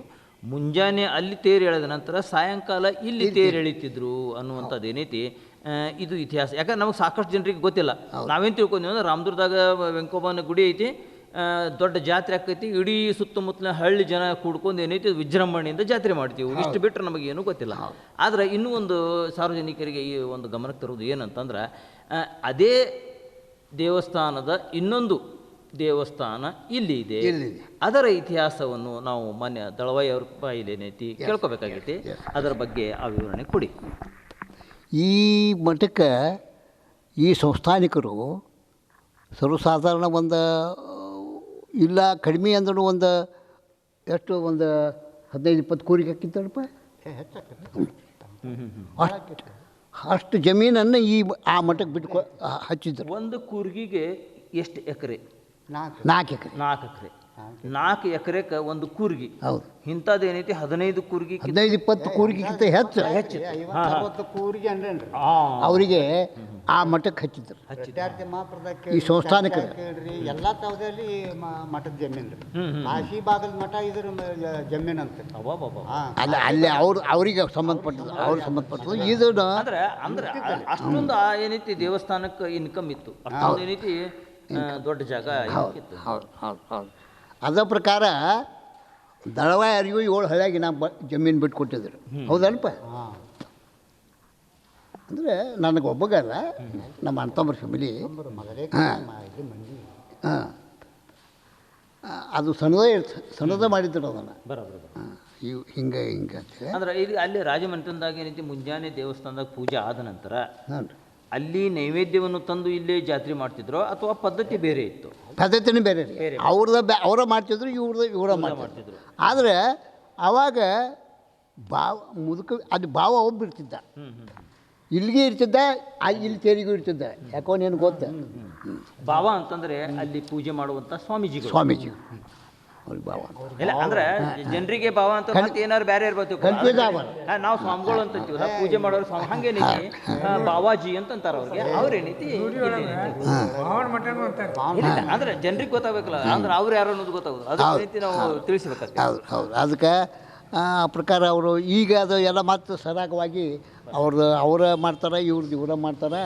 ಮುಂಜಾನೆ ಅಲ್ಲಿ ತೇರು ಎಳೆದ ನಂತರ ಸಾಯಂಕಾಲ ಇಲ್ಲಿ ತೇರು ಎಳಿತಿದ್ರು ಅನ್ನುವಂಥದ್ದು ಏನೈತಿ? ಇದು ಇತಿಹಾಸ. ಯಾಕಂದ್ರೆ ನಮಗೆ ಸಾಕಷ್ಟು ಜನರಿಗೆ ಗೊತ್ತಿಲ್ಲ. ನಾವೇನು ತಿಳ್ಕೊಂಡೀವಿ ಅಂದ್ರೆ ರಾಮದುರ್ಗದಾಗ ವೆಂಕೋಬನ ಗುಡಿ ಐತಿ. ದೊಡ್ಡ ಜಾತ್ರೆ ಆಕೈತಿ. ಇಡೀ ಸುತ್ತಮುತ್ತಲಿನ ಹಳ್ಳಿ ಜನ ಕೂಡ್ಕೊಂಡು ಏನೈತಿ ವಿಜೃಂಭಣೆಯಿಂದ ಜಾತ್ರೆ ಮಾಡ್ತೀವಿ. ಇಷ್ಟು ಬಿಟ್ಟರೆ ನಮಗೆ ಏನೂ ಗೊತ್ತಿಲ್ಲ. ಆದರೆ ಇನ್ನೂ ಒಂದು ಸಾರ್ವಜನಿಕರಿಗೆ ಈ ಒಂದು ಗಮನಕ್ಕೆ ತರೋದು ಏನಂತಂದ್ರೆ ಅದೇ ದೇವಸ್ಥಾನದ ಇನ್ನೊಂದು ದೇವಸ್ಥಾನ ಇಲ್ಲಿ ಇದೆ. ಅದರ ಇತಿಹಾಸವನ್ನು ನಾವು ಮಾನ್ಯ ದಳವಾಯಿ ಅವ್ರ ಬಾಯಿಲೇನೈತಿ ಕೇಳ್ಕೊಬೇಕಾಗೈತಿ. ಅದರ ಬಗ್ಗೆ ಆ ವಿವರಣೆ ಕೊಡಿ. ಈ ಮಠಕ್ಕೆ ಈ ಸಂಸ್ಥಾನಿಕರು ಸರ್ವಸಾಧಾರಣ ಒಂದು ಇಲ್ಲ ಕಡಿಮೆ ಅಂದ್ರೂ ಒಂದು ಎಷ್ಟು ಒಂದು ಹದಿನೈದು ಇಪ್ಪತ್ತು ಕೂರಿಗೆ ಹಾಕಿದ್ದಾರಪ್ಪ ಅಷ್ಟು ಅಷ್ಟು ಜಮೀನನ್ನು ಈ ಆ ಮಠಕ್ಕೆ ಬಿಟ್ಕೊ ಹಚ್ಚಿದ್ರು. ಒಂದು ಕೂರ್ಗಿಗೆ ಎಷ್ಟು ಎಕರೆ? ನಾಲ್ಕು ಎಕರೆ. ನಾಲ್ಕು ಎಕರೆ. ನಾಲ್ಕು ಎಕರೆಕ ಒಂದು ಕೂರ್ಗಿ. ಹೌದು. ಇಂಥದ್ದು ಏನೈತಿ? ಹದಿನೈದು ಕೂರ್ಗಿ ಹದಿನೈದು ಇಪ್ಪತ್ತು ಕೂರ್ಗಿಗಿಂತ ಹೆಚ್ಚು. ಹೆಚ್ಚು. ಕೂರ್ಗಿ ಅಂದ್ರೆ ಅವರಿಗೆ ಆ ಮಠಕ್ಕೆ ಹಚ್ಚಿದ್ರು. ವಿದ್ಯಾರ್ಥಿ ಮಹಾಪ್ರದಕ್ಕೆ ಈ ಸಂಸ್ಥಾನಕ್ಕೆ. ಎಲ್ಲ ಎಲ್ಲಾ ತವದಲ್ಲಿ ಮಠದ ಜಮೀನ್ ಕಾಶಿ ಭಾಗದ ಮಠ ಇದ್ರ ಜಮೀನು ಅಂತ. ಅಲ್ಲ ಅಲ್ಲಿ ಅವ್ರು ಅವರಿಗೆ ಸಂಬಂಧಪಟ್ಟದ್ದು ಅವ್ರಿಗೆ ಸಂಬಂಧಪಟ್ಟದ್ದು. ಇದು ಅಂದ್ರೆ ಅಂದ್ರೆ ಅಷ್ಟೊಂದು ಆ ಏನೈತಿ ದೇವಸ್ಥಾನಕ್ಕೆ ಇನ್ಕಮ್ ಇತ್ತು. ಅಷ್ಟೊಂದು ಏನೈತಿ ದೊಡ್ಡ ಜಾಗ ಇತ್ತು ಹೌದು ಹೌದು ಹೌದು. ಅದ ಪ್ರಕಾರ ದಳವಾಯರಿಗೂ ಏಳು ಹಳ್ಳಿಯಾಗಿ ನಾ ಬ ಜಮೀನು ಬಿಟ್ಟು ಕೊಟ್ಟಿದ್ರು ಹೌದಲ್ಪ? ಅಂದರೆ ನನಗೆ ಒಬ್ಬಗಲ್ಲ ನಮ್ಮ ಅಂತಮ್ಮ ಫ್ಯಾಮಿಲಿ ಹಾಂ. ಹಾಂ. ಅದು ಸಣ್ಣದ ಇರ್ತ ಸಣ್ಣದೇ ಮಾಡಿದ್ರು ಅದನ್ನು. ಹಾಂ ಇವು ಹಿಂಗೆ ಹಿಂಗೆ ಅಂತೇಳಿ ಅಂದ್ರೆ ಇಲ್ಲಿ ಅಲ್ಲಿ ರಾಜಮನೆತನದಾಗ ಏನೈತಿ ಮುಂಜಾನೆ ದೇವಸ್ಥಾನದಾಗ ಪೂಜೆ ಆದ ನಂತರ ಹಾಂ ಅಲ್ಲಿ ನೈವೇದ್ಯವನ್ನು ತಂದು ಇಲ್ಲೇ ಜಾತ್ರೆ ಮಾಡ್ತಿದ್ರು ಅಥವಾ ಪದ್ಧತಿ ಬೇರೆ ಇತ್ತು? ಪದ್ಧತಿನೇ ಬೇರೆ ರೀ ಅವ್ರದ ಅವರ ಮಾಡ್ತಿದ್ರು ಇವ್ರದ ಇವರ ಮಾಡ್ತಿದ್ರು. ಆದರೆ ಆವಾಗ ಭಾವ ಮುದುಕ ಅದು ಭಾವ ಒಬ್ಬಿರ್ತಿದ್ದ ಹ್ಮ್ ಹ್ಮ್ ಇಲ್ಲಿಗೆ ಇರ್ತಿದ್ದ ಅಲ್ಲಿ ಇಲ್ಲಿ ತೇರಿಗೂ ಇರ್ತಿದ್ದ. ಯಾಕೋ ನೀನು ಗೊತ್ತ. ಭಾವ ಅಂತಂದರೆ ಅಲ್ಲಿ ಪೂಜೆ ಮಾಡುವಂಥ ಸ್ವಾಮೀಜಿ ಸ್ವಾಮೀಜಿ ಅವ್ರಿಗೆ ಭಾವ. ಇಲ್ಲ ಅಂದ್ರೆ ಜನರಿಗೆ ಭಾವ ಅಂತ ಮತ್ತೆ ಏನಾರು ಬೇರೆ ಇರ್ಬೋದು. ಕನ್ಫ್ಯೂಸ್ ನಾವು ಸ್ವಾಮಿಗಳು ಅಂತ ನಾವು ಪೂಜೆ ಮಾಡೋರು ಸ್ವಾಮಿ ಹಂಗೇನೈತಿ ಬಾಬಾಜಿ ಬಾವಾಜಿ ಅಂತ ಅಂತಾರ ಅವ್ರಿಗೆ. ಅವ್ರೇನೈತಿ ಅಂದ್ರೆ ಜನರಿಗೆ ಗೊತ್ತಾಗಬೇಕಲ್ಲ. ಅಂದ್ರೆ ಅವ್ರು ಯಾರು ಅನ್ನೋದು ಗೊತ್ತಾಗೋದು ಅದಕ್ಕೆ ರೀತಿ ನಾವು ತಿಳಿಸ್ಬೇಕಾಗ್ತದೆ ಹೌದು ಹೌದು. ಅದಕ್ಕೆ ಆ ಪ್ರಕಾರ ಅವರು ಈಗ ಅದು ಎಲ್ಲ ಮತ್ತು ಸರಾಗವಾಗಿ ಅವ್ರದ್ದು ಅವರ ಮಾಡ್ತಾರೆ ಇವ್ರದ್ದು ಇವರ ಮಾಡ್ತಾರೆ.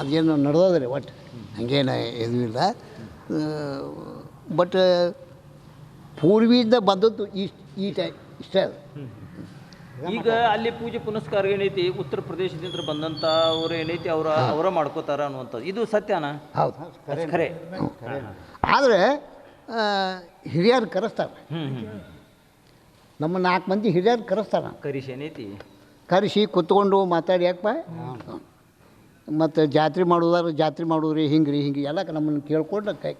ಅದೇನು ನಡೆದದ್ರಿ ಒಟ್ಟು? ಹಂಗೇನು ಇದು ಇಲ್ಲ. ಬಟ್ ಪೂರ್ವಿಯಿಂದ ಬಂದದ್ದು ಈ ಈ ಟೈ ಇಷ್ಟೇ ಅದು. ಈಗ ಅಲ್ಲಿ ಪೂಜೆ ಪುನಸ್ಕಾರ ಏನೈತಿ? ಉತ್ತರ ಪ್ರದೇಶದಿಂದ ಬಂದಂತ ಅವ್ರು ಏನೈತಿ? ಅವರ ಅವರ ಮಾಡ್ಕೋತಾರ ಅನ್ನುವಂಥದ್ದು. ಇದು ಸತ್ಯನ? ಹೌದು. ಖರೆ. ಆದರೆ ಹಿರಿಯರು ಕರೆಸ್ತಾರೆ. ನಮ್ಮ ನಾಲ್ಕು ಮಂದಿ ಹಿರಿಯರು ಕರೆಸ್ತಾರೆ. ಕರಿಸಿ ಏನೈತಿ? ಕರೆಸಿ ಕುತ್ಕೊಂಡು ಮಾತಾಡಿ ಯಾಕಪ್ಪ? ಮತ್ತು ಜಾತ್ರೆ ಮಾಡೋದಾದ್ರೆ ಜಾತ್ರೆ ಮಾಡೋದ್ರಿ ಹಿಂಗೆ ರೀ ಹಿಂಗೆ ಎಲ್ಲ ನಮ್ಮನ್ನು ಕೇಳ್ಕೊಂಡು ಕೈ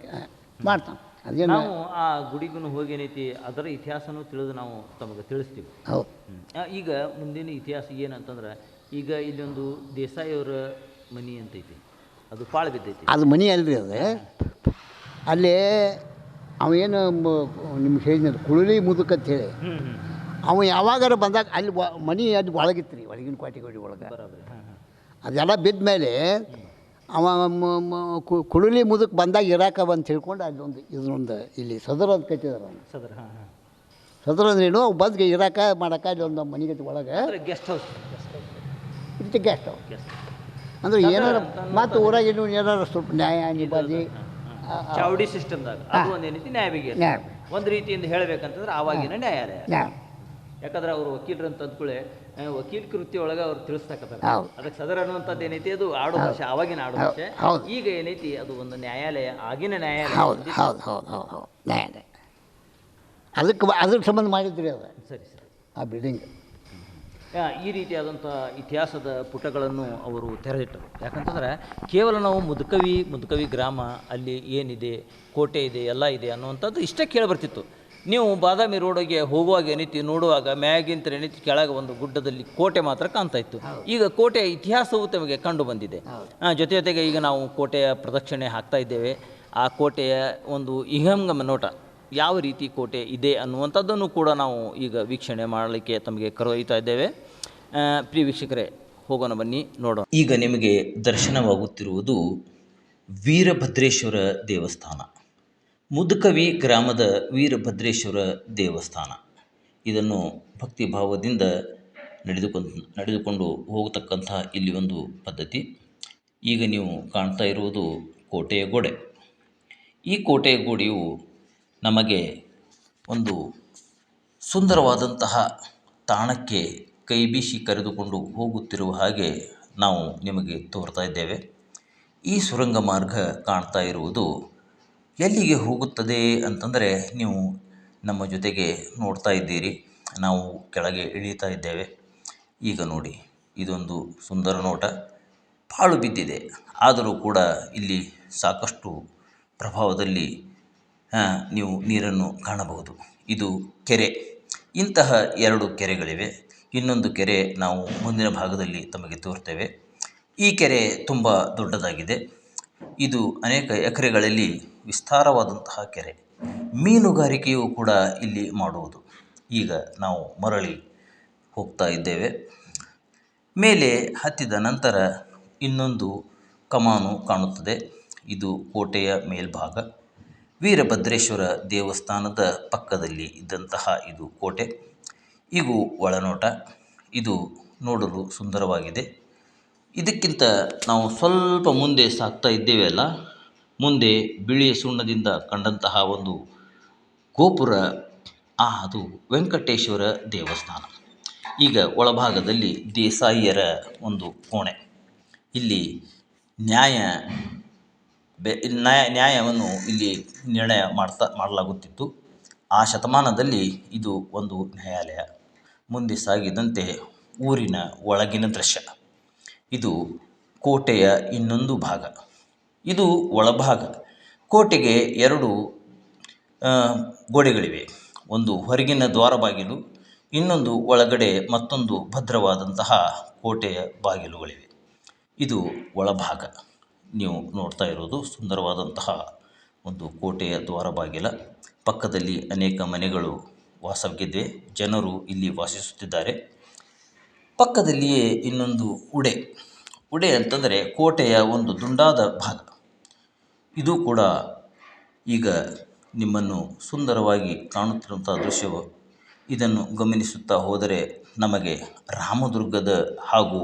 ಮಾಡ್ತಾನೆ. ಅದೇನು ನಾವು ಆ ಗುಡಿಗೂ ಹೋಗೇನೈತಿ ಏನೈತಿ ಅದರ ಇತಿಹಾಸನೂ ತಿಳಿದು ನಾವು ತಮಗೆ ತಿಳಿಸ್ತೀವಿ. ಹೌದು. ಈಗ ಮುಂದಿನ ಇತಿಹಾಸ ಏನಂತಂದ್ರೆ ಈಗ ಇಲ್ಲೊಂದು ದೇಸಾಯಿಯವರ ಮನಿ ಅಂತೈತಿ. ಅದು ಪಾಳು ಬಿದ್ದೈತಿ. ಅದು ಮನಿ ಅಲ್ರಿ ಅದು. ಅಲ್ಲಿ ಅವೇನು ನಿಮ್ಗೆ ಹೇಳಿದ ಕುಳಲಿ ಮುದುಕ ಅಂತ ಹೇಳಿ. ಅವ ಯಾವಾಗಾರ ಬಂದಾಗ ಅಲ್ಲಿ ಮನಿ ಅಲ್ಲಿ ಒಳಗಿತ್ತು ರೀ ಒಳಗಿನ ಕ್ವಾಟಿಗೋಡಿ ಒಳಗೆ. ಅದೆಲ್ಲ ಬಿದ್ದ ಮೇಲೆ ಅವ ಮ- ಮ- ಕು- ಕುಳುಲಿ ಮುದುಕ್ ಬಂದಾಗ ಇರಾಕ ಅಂತ ತಿಳ್ಕೊಂಡು ಅಲ್ಲೊಂದು ಇದನ್ನೊಂದು ಇಲ್ಲಿ ಸದರ ಅಂತ ಕಟ್ಟಿದಾರೆ ಸದರ ಸದರ್ ಅಂದ್ರೇನು ಅವು ಬಂದು ಇರಾಕ ಮಾಡಕ್ಕೆ ಅಲ್ಲೊಂದು ಒಂದು ಮನೆಗಟ್ಟಿ ಒಳಗೆ. Guest house guest house guest guest ಅಂದ್ರೆ ಏನಾರ ಮತ್ತು ಊರಾಗ ಇನ್ನೂ ಏನಾರ ಸ್ವಲ್ಪ ನ್ಯಾಯ ನಿಬಾದಿ ಚಾವಡಿ ಸಿಸ್ಟಮ್ದಾಗ ಅದು ಒಂದು ಏನೈತಿ ನ್ಯಾಯ ನ್ಯಾಯ. ಒಂದು ರೀತಿಯಿಂದ ಹೇಳಬೇಕಂತಂದ್ರೆ ಆವಾಗಿನ ನ್ಯಾಯಾಲಯ. ನ್ಯಾಯ. ಯಾಕಂದ್ರೆ ಅವರು ವಕೀಲರನ್ನು ಆ, ವಕೀಲ ಕೃತಿ ಒಳಗೆ ಅವ್ರು ತಿಳಿಸ್ತಕ್ಕಂಥ. ಅದಕ್ಕೆ ಸದರ ಅನ್ನುವಂಥದ್ದು ಏನೈತಿ? ಅದು ಆಡು ಭಾಷೆ ಆವಾಗಿನ ಆಡು ಭಾಷೆ. ಈಗ ಏನೈತಿ? ಅದು ಒಂದು ನ್ಯಾಯಾಲಯ ಆಗಿನ ನ್ಯಾಯಾಲಯ. ಹೌದು ಹೌದು ಹೌದು ಹೌದು ಹೌದು. ನ್ಯಾಯ ನ್ಯಾಯ ಅದಕ್ಕೆ ಅದ್ರ ಸಂಬಂಧ ಮಾಡಿದ್ರಿ ಅದು? ಸರಿ ಸರಿ. ಆ ಬಿಲ್ಡಿಂಗ್. ಈ ರೀತಿಯಾದಂಥ ಇತಿಹಾಸದ ಪುಟಗಳನ್ನು ಅವರು ತೆರೆದಿಟ್ಟರು. ಯಾಕಂತಂದ್ರೆ ಕೇವಲ ನಾವು ಮುದುಕವಿ ಮುದುಕವಿ ಗ್ರಾಮ ಅಲ್ಲಿ ಏನಿದೆ ಕೋಟೆ ಇದೆ ಎಲ್ಲ ಇದೆ ಅನ್ನುವಂಥದ್ದು ಇಷ್ಟೇ ಕೇಳಿಬರ್ತಿತ್ತು ನೀವು ಬಾದಾಮಿ ರೋಡಿಗೆ ಹೋಗುವಾಗ ಏನೈತಿ ನೋಡುವಾಗ ಮ್ಯಾಗಿಂತ ಏನೈತಿ ಕೆಳಗೆ ಒಂದು ಗುಡ್ಡದಲ್ಲಿ ಕೋಟೆ ಮಾತ್ರ ಕಾಣ್ತಾ ಇತ್ತು. ಈಗ ಕೋಟೆಯ ಇತಿಹಾಸವು ತಮಗೆ ಕಂಡು ಬಂದಿದೆ. ಜೊತೆ ಜೊತೆಗೆ ಈಗ ನಾವು ಕೋಟೆಯ ಪ್ರದಕ್ಷಿಣೆ ಹಾಕ್ತಾ ಇದ್ದೇವೆ. ಆ ಕೋಟೆಯ ಒಂದು ಇಹಂಗಮ ನೋಟ ಯಾವ ರೀತಿ ಕೋಟೆ ಇದೆ ಅನ್ನುವಂಥದ್ದನ್ನು ಕೂಡ ನಾವು ಈಗ ವೀಕ್ಷಣೆ ಮಾಡಲಿಕ್ಕೆ ತಮಗೆ ಕರೆದೊಯ್ತಾ ಇದ್ದೇವೆ. ಪ್ರಿಯ ವೀಕ್ಷಕರೇ ಹೋಗೋಣ ಬನ್ನಿ ನೋಡೋಣ. ಈಗ ನಿಮಗೆ ದರ್ಶನವಾಗುತ್ತಿರುವುದು ವೀರಭದ್ರೇಶ್ವರ ದೇವಸ್ಥಾನ. ಮುದುಕವಿ ಗ್ರಾಮದ ವೀರಭದ್ರೇಶ್ವರ ದೇವಸ್ಥಾನ. ಇದನ್ನು ಭಕ್ತಿಭಾವದಿಂದ ನಡೆದುಕೊಂಡು ನಡೆದುಕೊಂಡು ಹೋಗತಕ್ಕಂಥ ಇಲ್ಲಿ ಒಂದು ಪದ್ಧತಿ. ಈಗ ನೀವು ಕಾಣ್ತಾ ಇರುವುದು ಕೋಟೆಯ ಗೋಡೆ. ಈ ಕೋಟೆಯ ಗೋಡೆಯು ನಮಗೆ ಒಂದು ಸುಂದರವಾದಂತಹ ತಾಣಕ್ಕೆ ಕೈ ಬೀಸಿ ಕರೆದುಕೊಂಡು ಹೋಗುತ್ತಿರುವ ಹಾಗೆ ನಾವು ನಿಮಗೆ ತೋರ್ತಾ ಇದ್ದೇವೆ. ಈ ಸುರಂಗ ಮಾರ್ಗ ಕಾಣ್ತಾ ಇರುವುದು ಎಲ್ಲಿಗೆ ಹೋಗುತ್ತದೆ ಅಂತಂದರೆ ನೀವು ನಮ್ಮ ಜೊತೆಗೆ ನೋಡ್ತಾ ಇದ್ದೀರಿ, ನಾವು ಕೆಳಗೆ ಇಳೀತಾ ಇದ್ದೇವೆ. ಈಗ ನೋಡಿ, ಇದೊಂದು ಸುಂದರ ನೋಟ. ಪಾಳು ಬಿದ್ದಿದೆ. ಆದರೂ ಕೂಡ ಇಲ್ಲಿ ಸಾಕಷ್ಟು ಪ್ರಭಾವದಲ್ಲಿ ನೀವು ನೀರನ್ನು ಕಾಣಬಹುದು. ಇದು ಕೆರೆ. ಇಂತಹ ಎರಡು ಕೆರೆಗಳಿವೆ. ಇನ್ನೊಂದು ಕೆರೆ ನಾವು ಮುಂದಿನ ಭಾಗದಲ್ಲಿ ತಮಗೆ ತೋರ್ತೇವೆ. ಈ ಕೆರೆ ತುಂಬ ದೊಡ್ಡದಾಗಿದೆ. ಇದು ಅನೇಕ ಎಕರೆಗಳಲ್ಲಿ ವಿಸ್ತಾರವಾದಂತಹ ಕೆರೆ. ಮೀನುಗಾರಿಕೆಯೂ ಕೂಡ ಇಲ್ಲಿ ಮಾಡುವುದು. ಈಗ ನಾವು ಮರಳಿ ಹೋಗ್ತಾ ಇದ್ದೇವೆ. ಮೇಲೆ ಹತ್ತಿದ ನಂತರ ಇನ್ನೊಂದು ಕಮಾನು ಕಾಣುತ್ತದೆ. ಇದು ಕೋಟೆಯ ಮೇಲ್ಭಾಗ. ವೀರಭದ್ರೇಶ್ವರ ದೇವಸ್ಥಾನದ ಪಕ್ಕದಲ್ಲಿ ಇದ್ದಂತಹ ಇದು ಕೋಟೆ. ಇದು ಒಳನೋಟ. ಇದು ನೋಡಲು ಸುಂದರವಾಗಿದೆ. ಇದಕ್ಕಿಂತ ನಾವು ಸ್ವಲ್ಪ ಮುಂದೆ ಸಾಗ್ತಾ ಇದ್ದೇವೆ ಅಲ್ಲ? ಮುಂದೆ ಬಿಳಿಯ ಸುಣ್ಣದಿಂದ ಕಂಡಂತಹ ಒಂದು ಗೋಪುರ. ಆ, ಅದು ವೆಂಕಟೇಶ್ವರ ದೇವಸ್ಥಾನ. ಈಗ ಒಳಭಾಗದಲ್ಲಿ ದೇಸಾಯಿಯರ ಒಂದು ಕೋಣೆ. ಇಲ್ಲಿ ನ್ಯಾಯ ಬೆ, ನ್ಯಾಯ, ನ್ಯಾಯವನ್ನು ಇಲ್ಲಿ ನಿರ್ಣಯ ಮಾಡ್ತಾ, ಮಾಡಲಾಗುತ್ತಿತ್ತು. ಆ ಶತಮಾನದಲ್ಲಿ ಇದು ಒಂದು ನ್ಯಾಯಾಲಯ. ಮುಂದೆ ಸಾಗಿದಂತೆ ಊರಿನ ಒಳಗಿನ ದೃಶ್ಯ. ಇದು ಕೋಟೆಯ ಇನ್ನೊಂದು ಭಾಗ. ಇದು ಒಳಭಾಗ. ಕೋಟೆಗೆ ಎರಡು ಗೋಡೆಗಳಿವೆ. ಒಂದು ಹೊರಗಿನ ದ್ವಾರ ಬಾಗಿಲು, ಇನ್ನೊಂದು ಒಳಗಡೆ ಮತ್ತೊಂದು ಭದ್ರವಾದಂತಹ ಕೋಟೆಯ ಬಾಗಿಲುಗಳಿವೆ. ಇದು ಒಳಭಾಗ. ನೀವು ನೋಡ್ತಾ ಇರೋದು ಸುಂದರವಾದಂತಹ ಒಂದು ಕೋಟೆಯ ದ್ವಾರ ಬಾಗಿಲ. ಪಕ್ಕದಲ್ಲಿ ಅನೇಕ ಮನೆಗಳು ವಾಸವಿದೆ. ಜನರು ಇಲ್ಲಿ ವಾಸಿಸುತ್ತಿದ್ದಾರೆ. ಪಕ್ಕದಲ್ಲಿಯೇ ಇನ್ನೊಂದು ಉಡೆ. ಉಡೆ ಅಂತಂದರೆ ಕೋಟೆಯ ಒಂದು ದುಂಡಾದ ಭಾಗ. ಇದು ಕೂಡ ಈಗ ನಿಮ್ಮನ್ನು ಸುಂದರವಾಗಿ ಕಾಣುತ್ತಿರುವಂಥ ದೃಶ್ಯವು. ಇದನ್ನು ಗಮನಿಸುತ್ತಾ ಹೋದರೆ ನಮಗೆ ರಾಮದುರ್ಗದ ಹಾಗೂ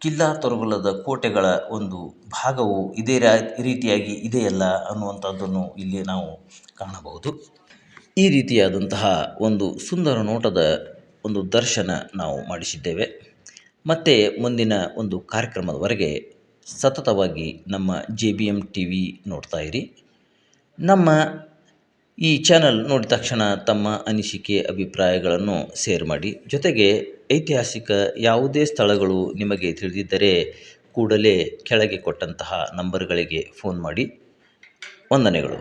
ಕಿಲ್ಲಾ ತೊರಗಲದ ಕೋಟೆಗಳ ಒಂದು ಭಾಗವು ಇದೇ ರೀತಿಯಾಗಿ ಇದೆಯಲ್ಲ ಅನ್ನುವಂಥದ್ದನ್ನು ಇಲ್ಲಿ ನಾವು ಕಾಣಬಹುದು. ಈ ರೀತಿಯಾದಂತಹ ಒಂದು ಸುಂದರ ನೋಟದ ಒಂದು ದರ್ಶನ ನಾವು ಮಾಡಿಸಿದ್ದೇವೆ. ಮತ್ತು ಮುಂದಿನ ಒಂದು ಕಾರ್ಯಕ್ರಮದವರೆಗೆ ಸತತವಾಗಿ ನಮ್ಮ J B M T V ನೋಡ್ತಾ ಇರಿ. ನಮ್ಮ ಈ ಚಾನಲ್ ನೋಡಿದ ತಕ್ಷಣ ತಮ್ಮ ಅನಿಸಿಕೆ, ಅಭಿಪ್ರಾಯಗಳನ್ನು ಸೇರ್ ಮಾಡಿ. ಜೊತೆಗೆ ಐತಿಹಾಸಿಕ ಯಾವುದೇ ಸ್ಥಳಗಳು ನಿಮಗೆ ತಿಳಿದಿದ್ದರೆ ಕೂಡಲೇ ಕೆಳಗೆ ಕೊಟ್ಟಂತಹ ನಂಬರ್ಗಳಿಗೆ ಫೋನ್ ಮಾಡಿ. ವಂದನೆಗಳು.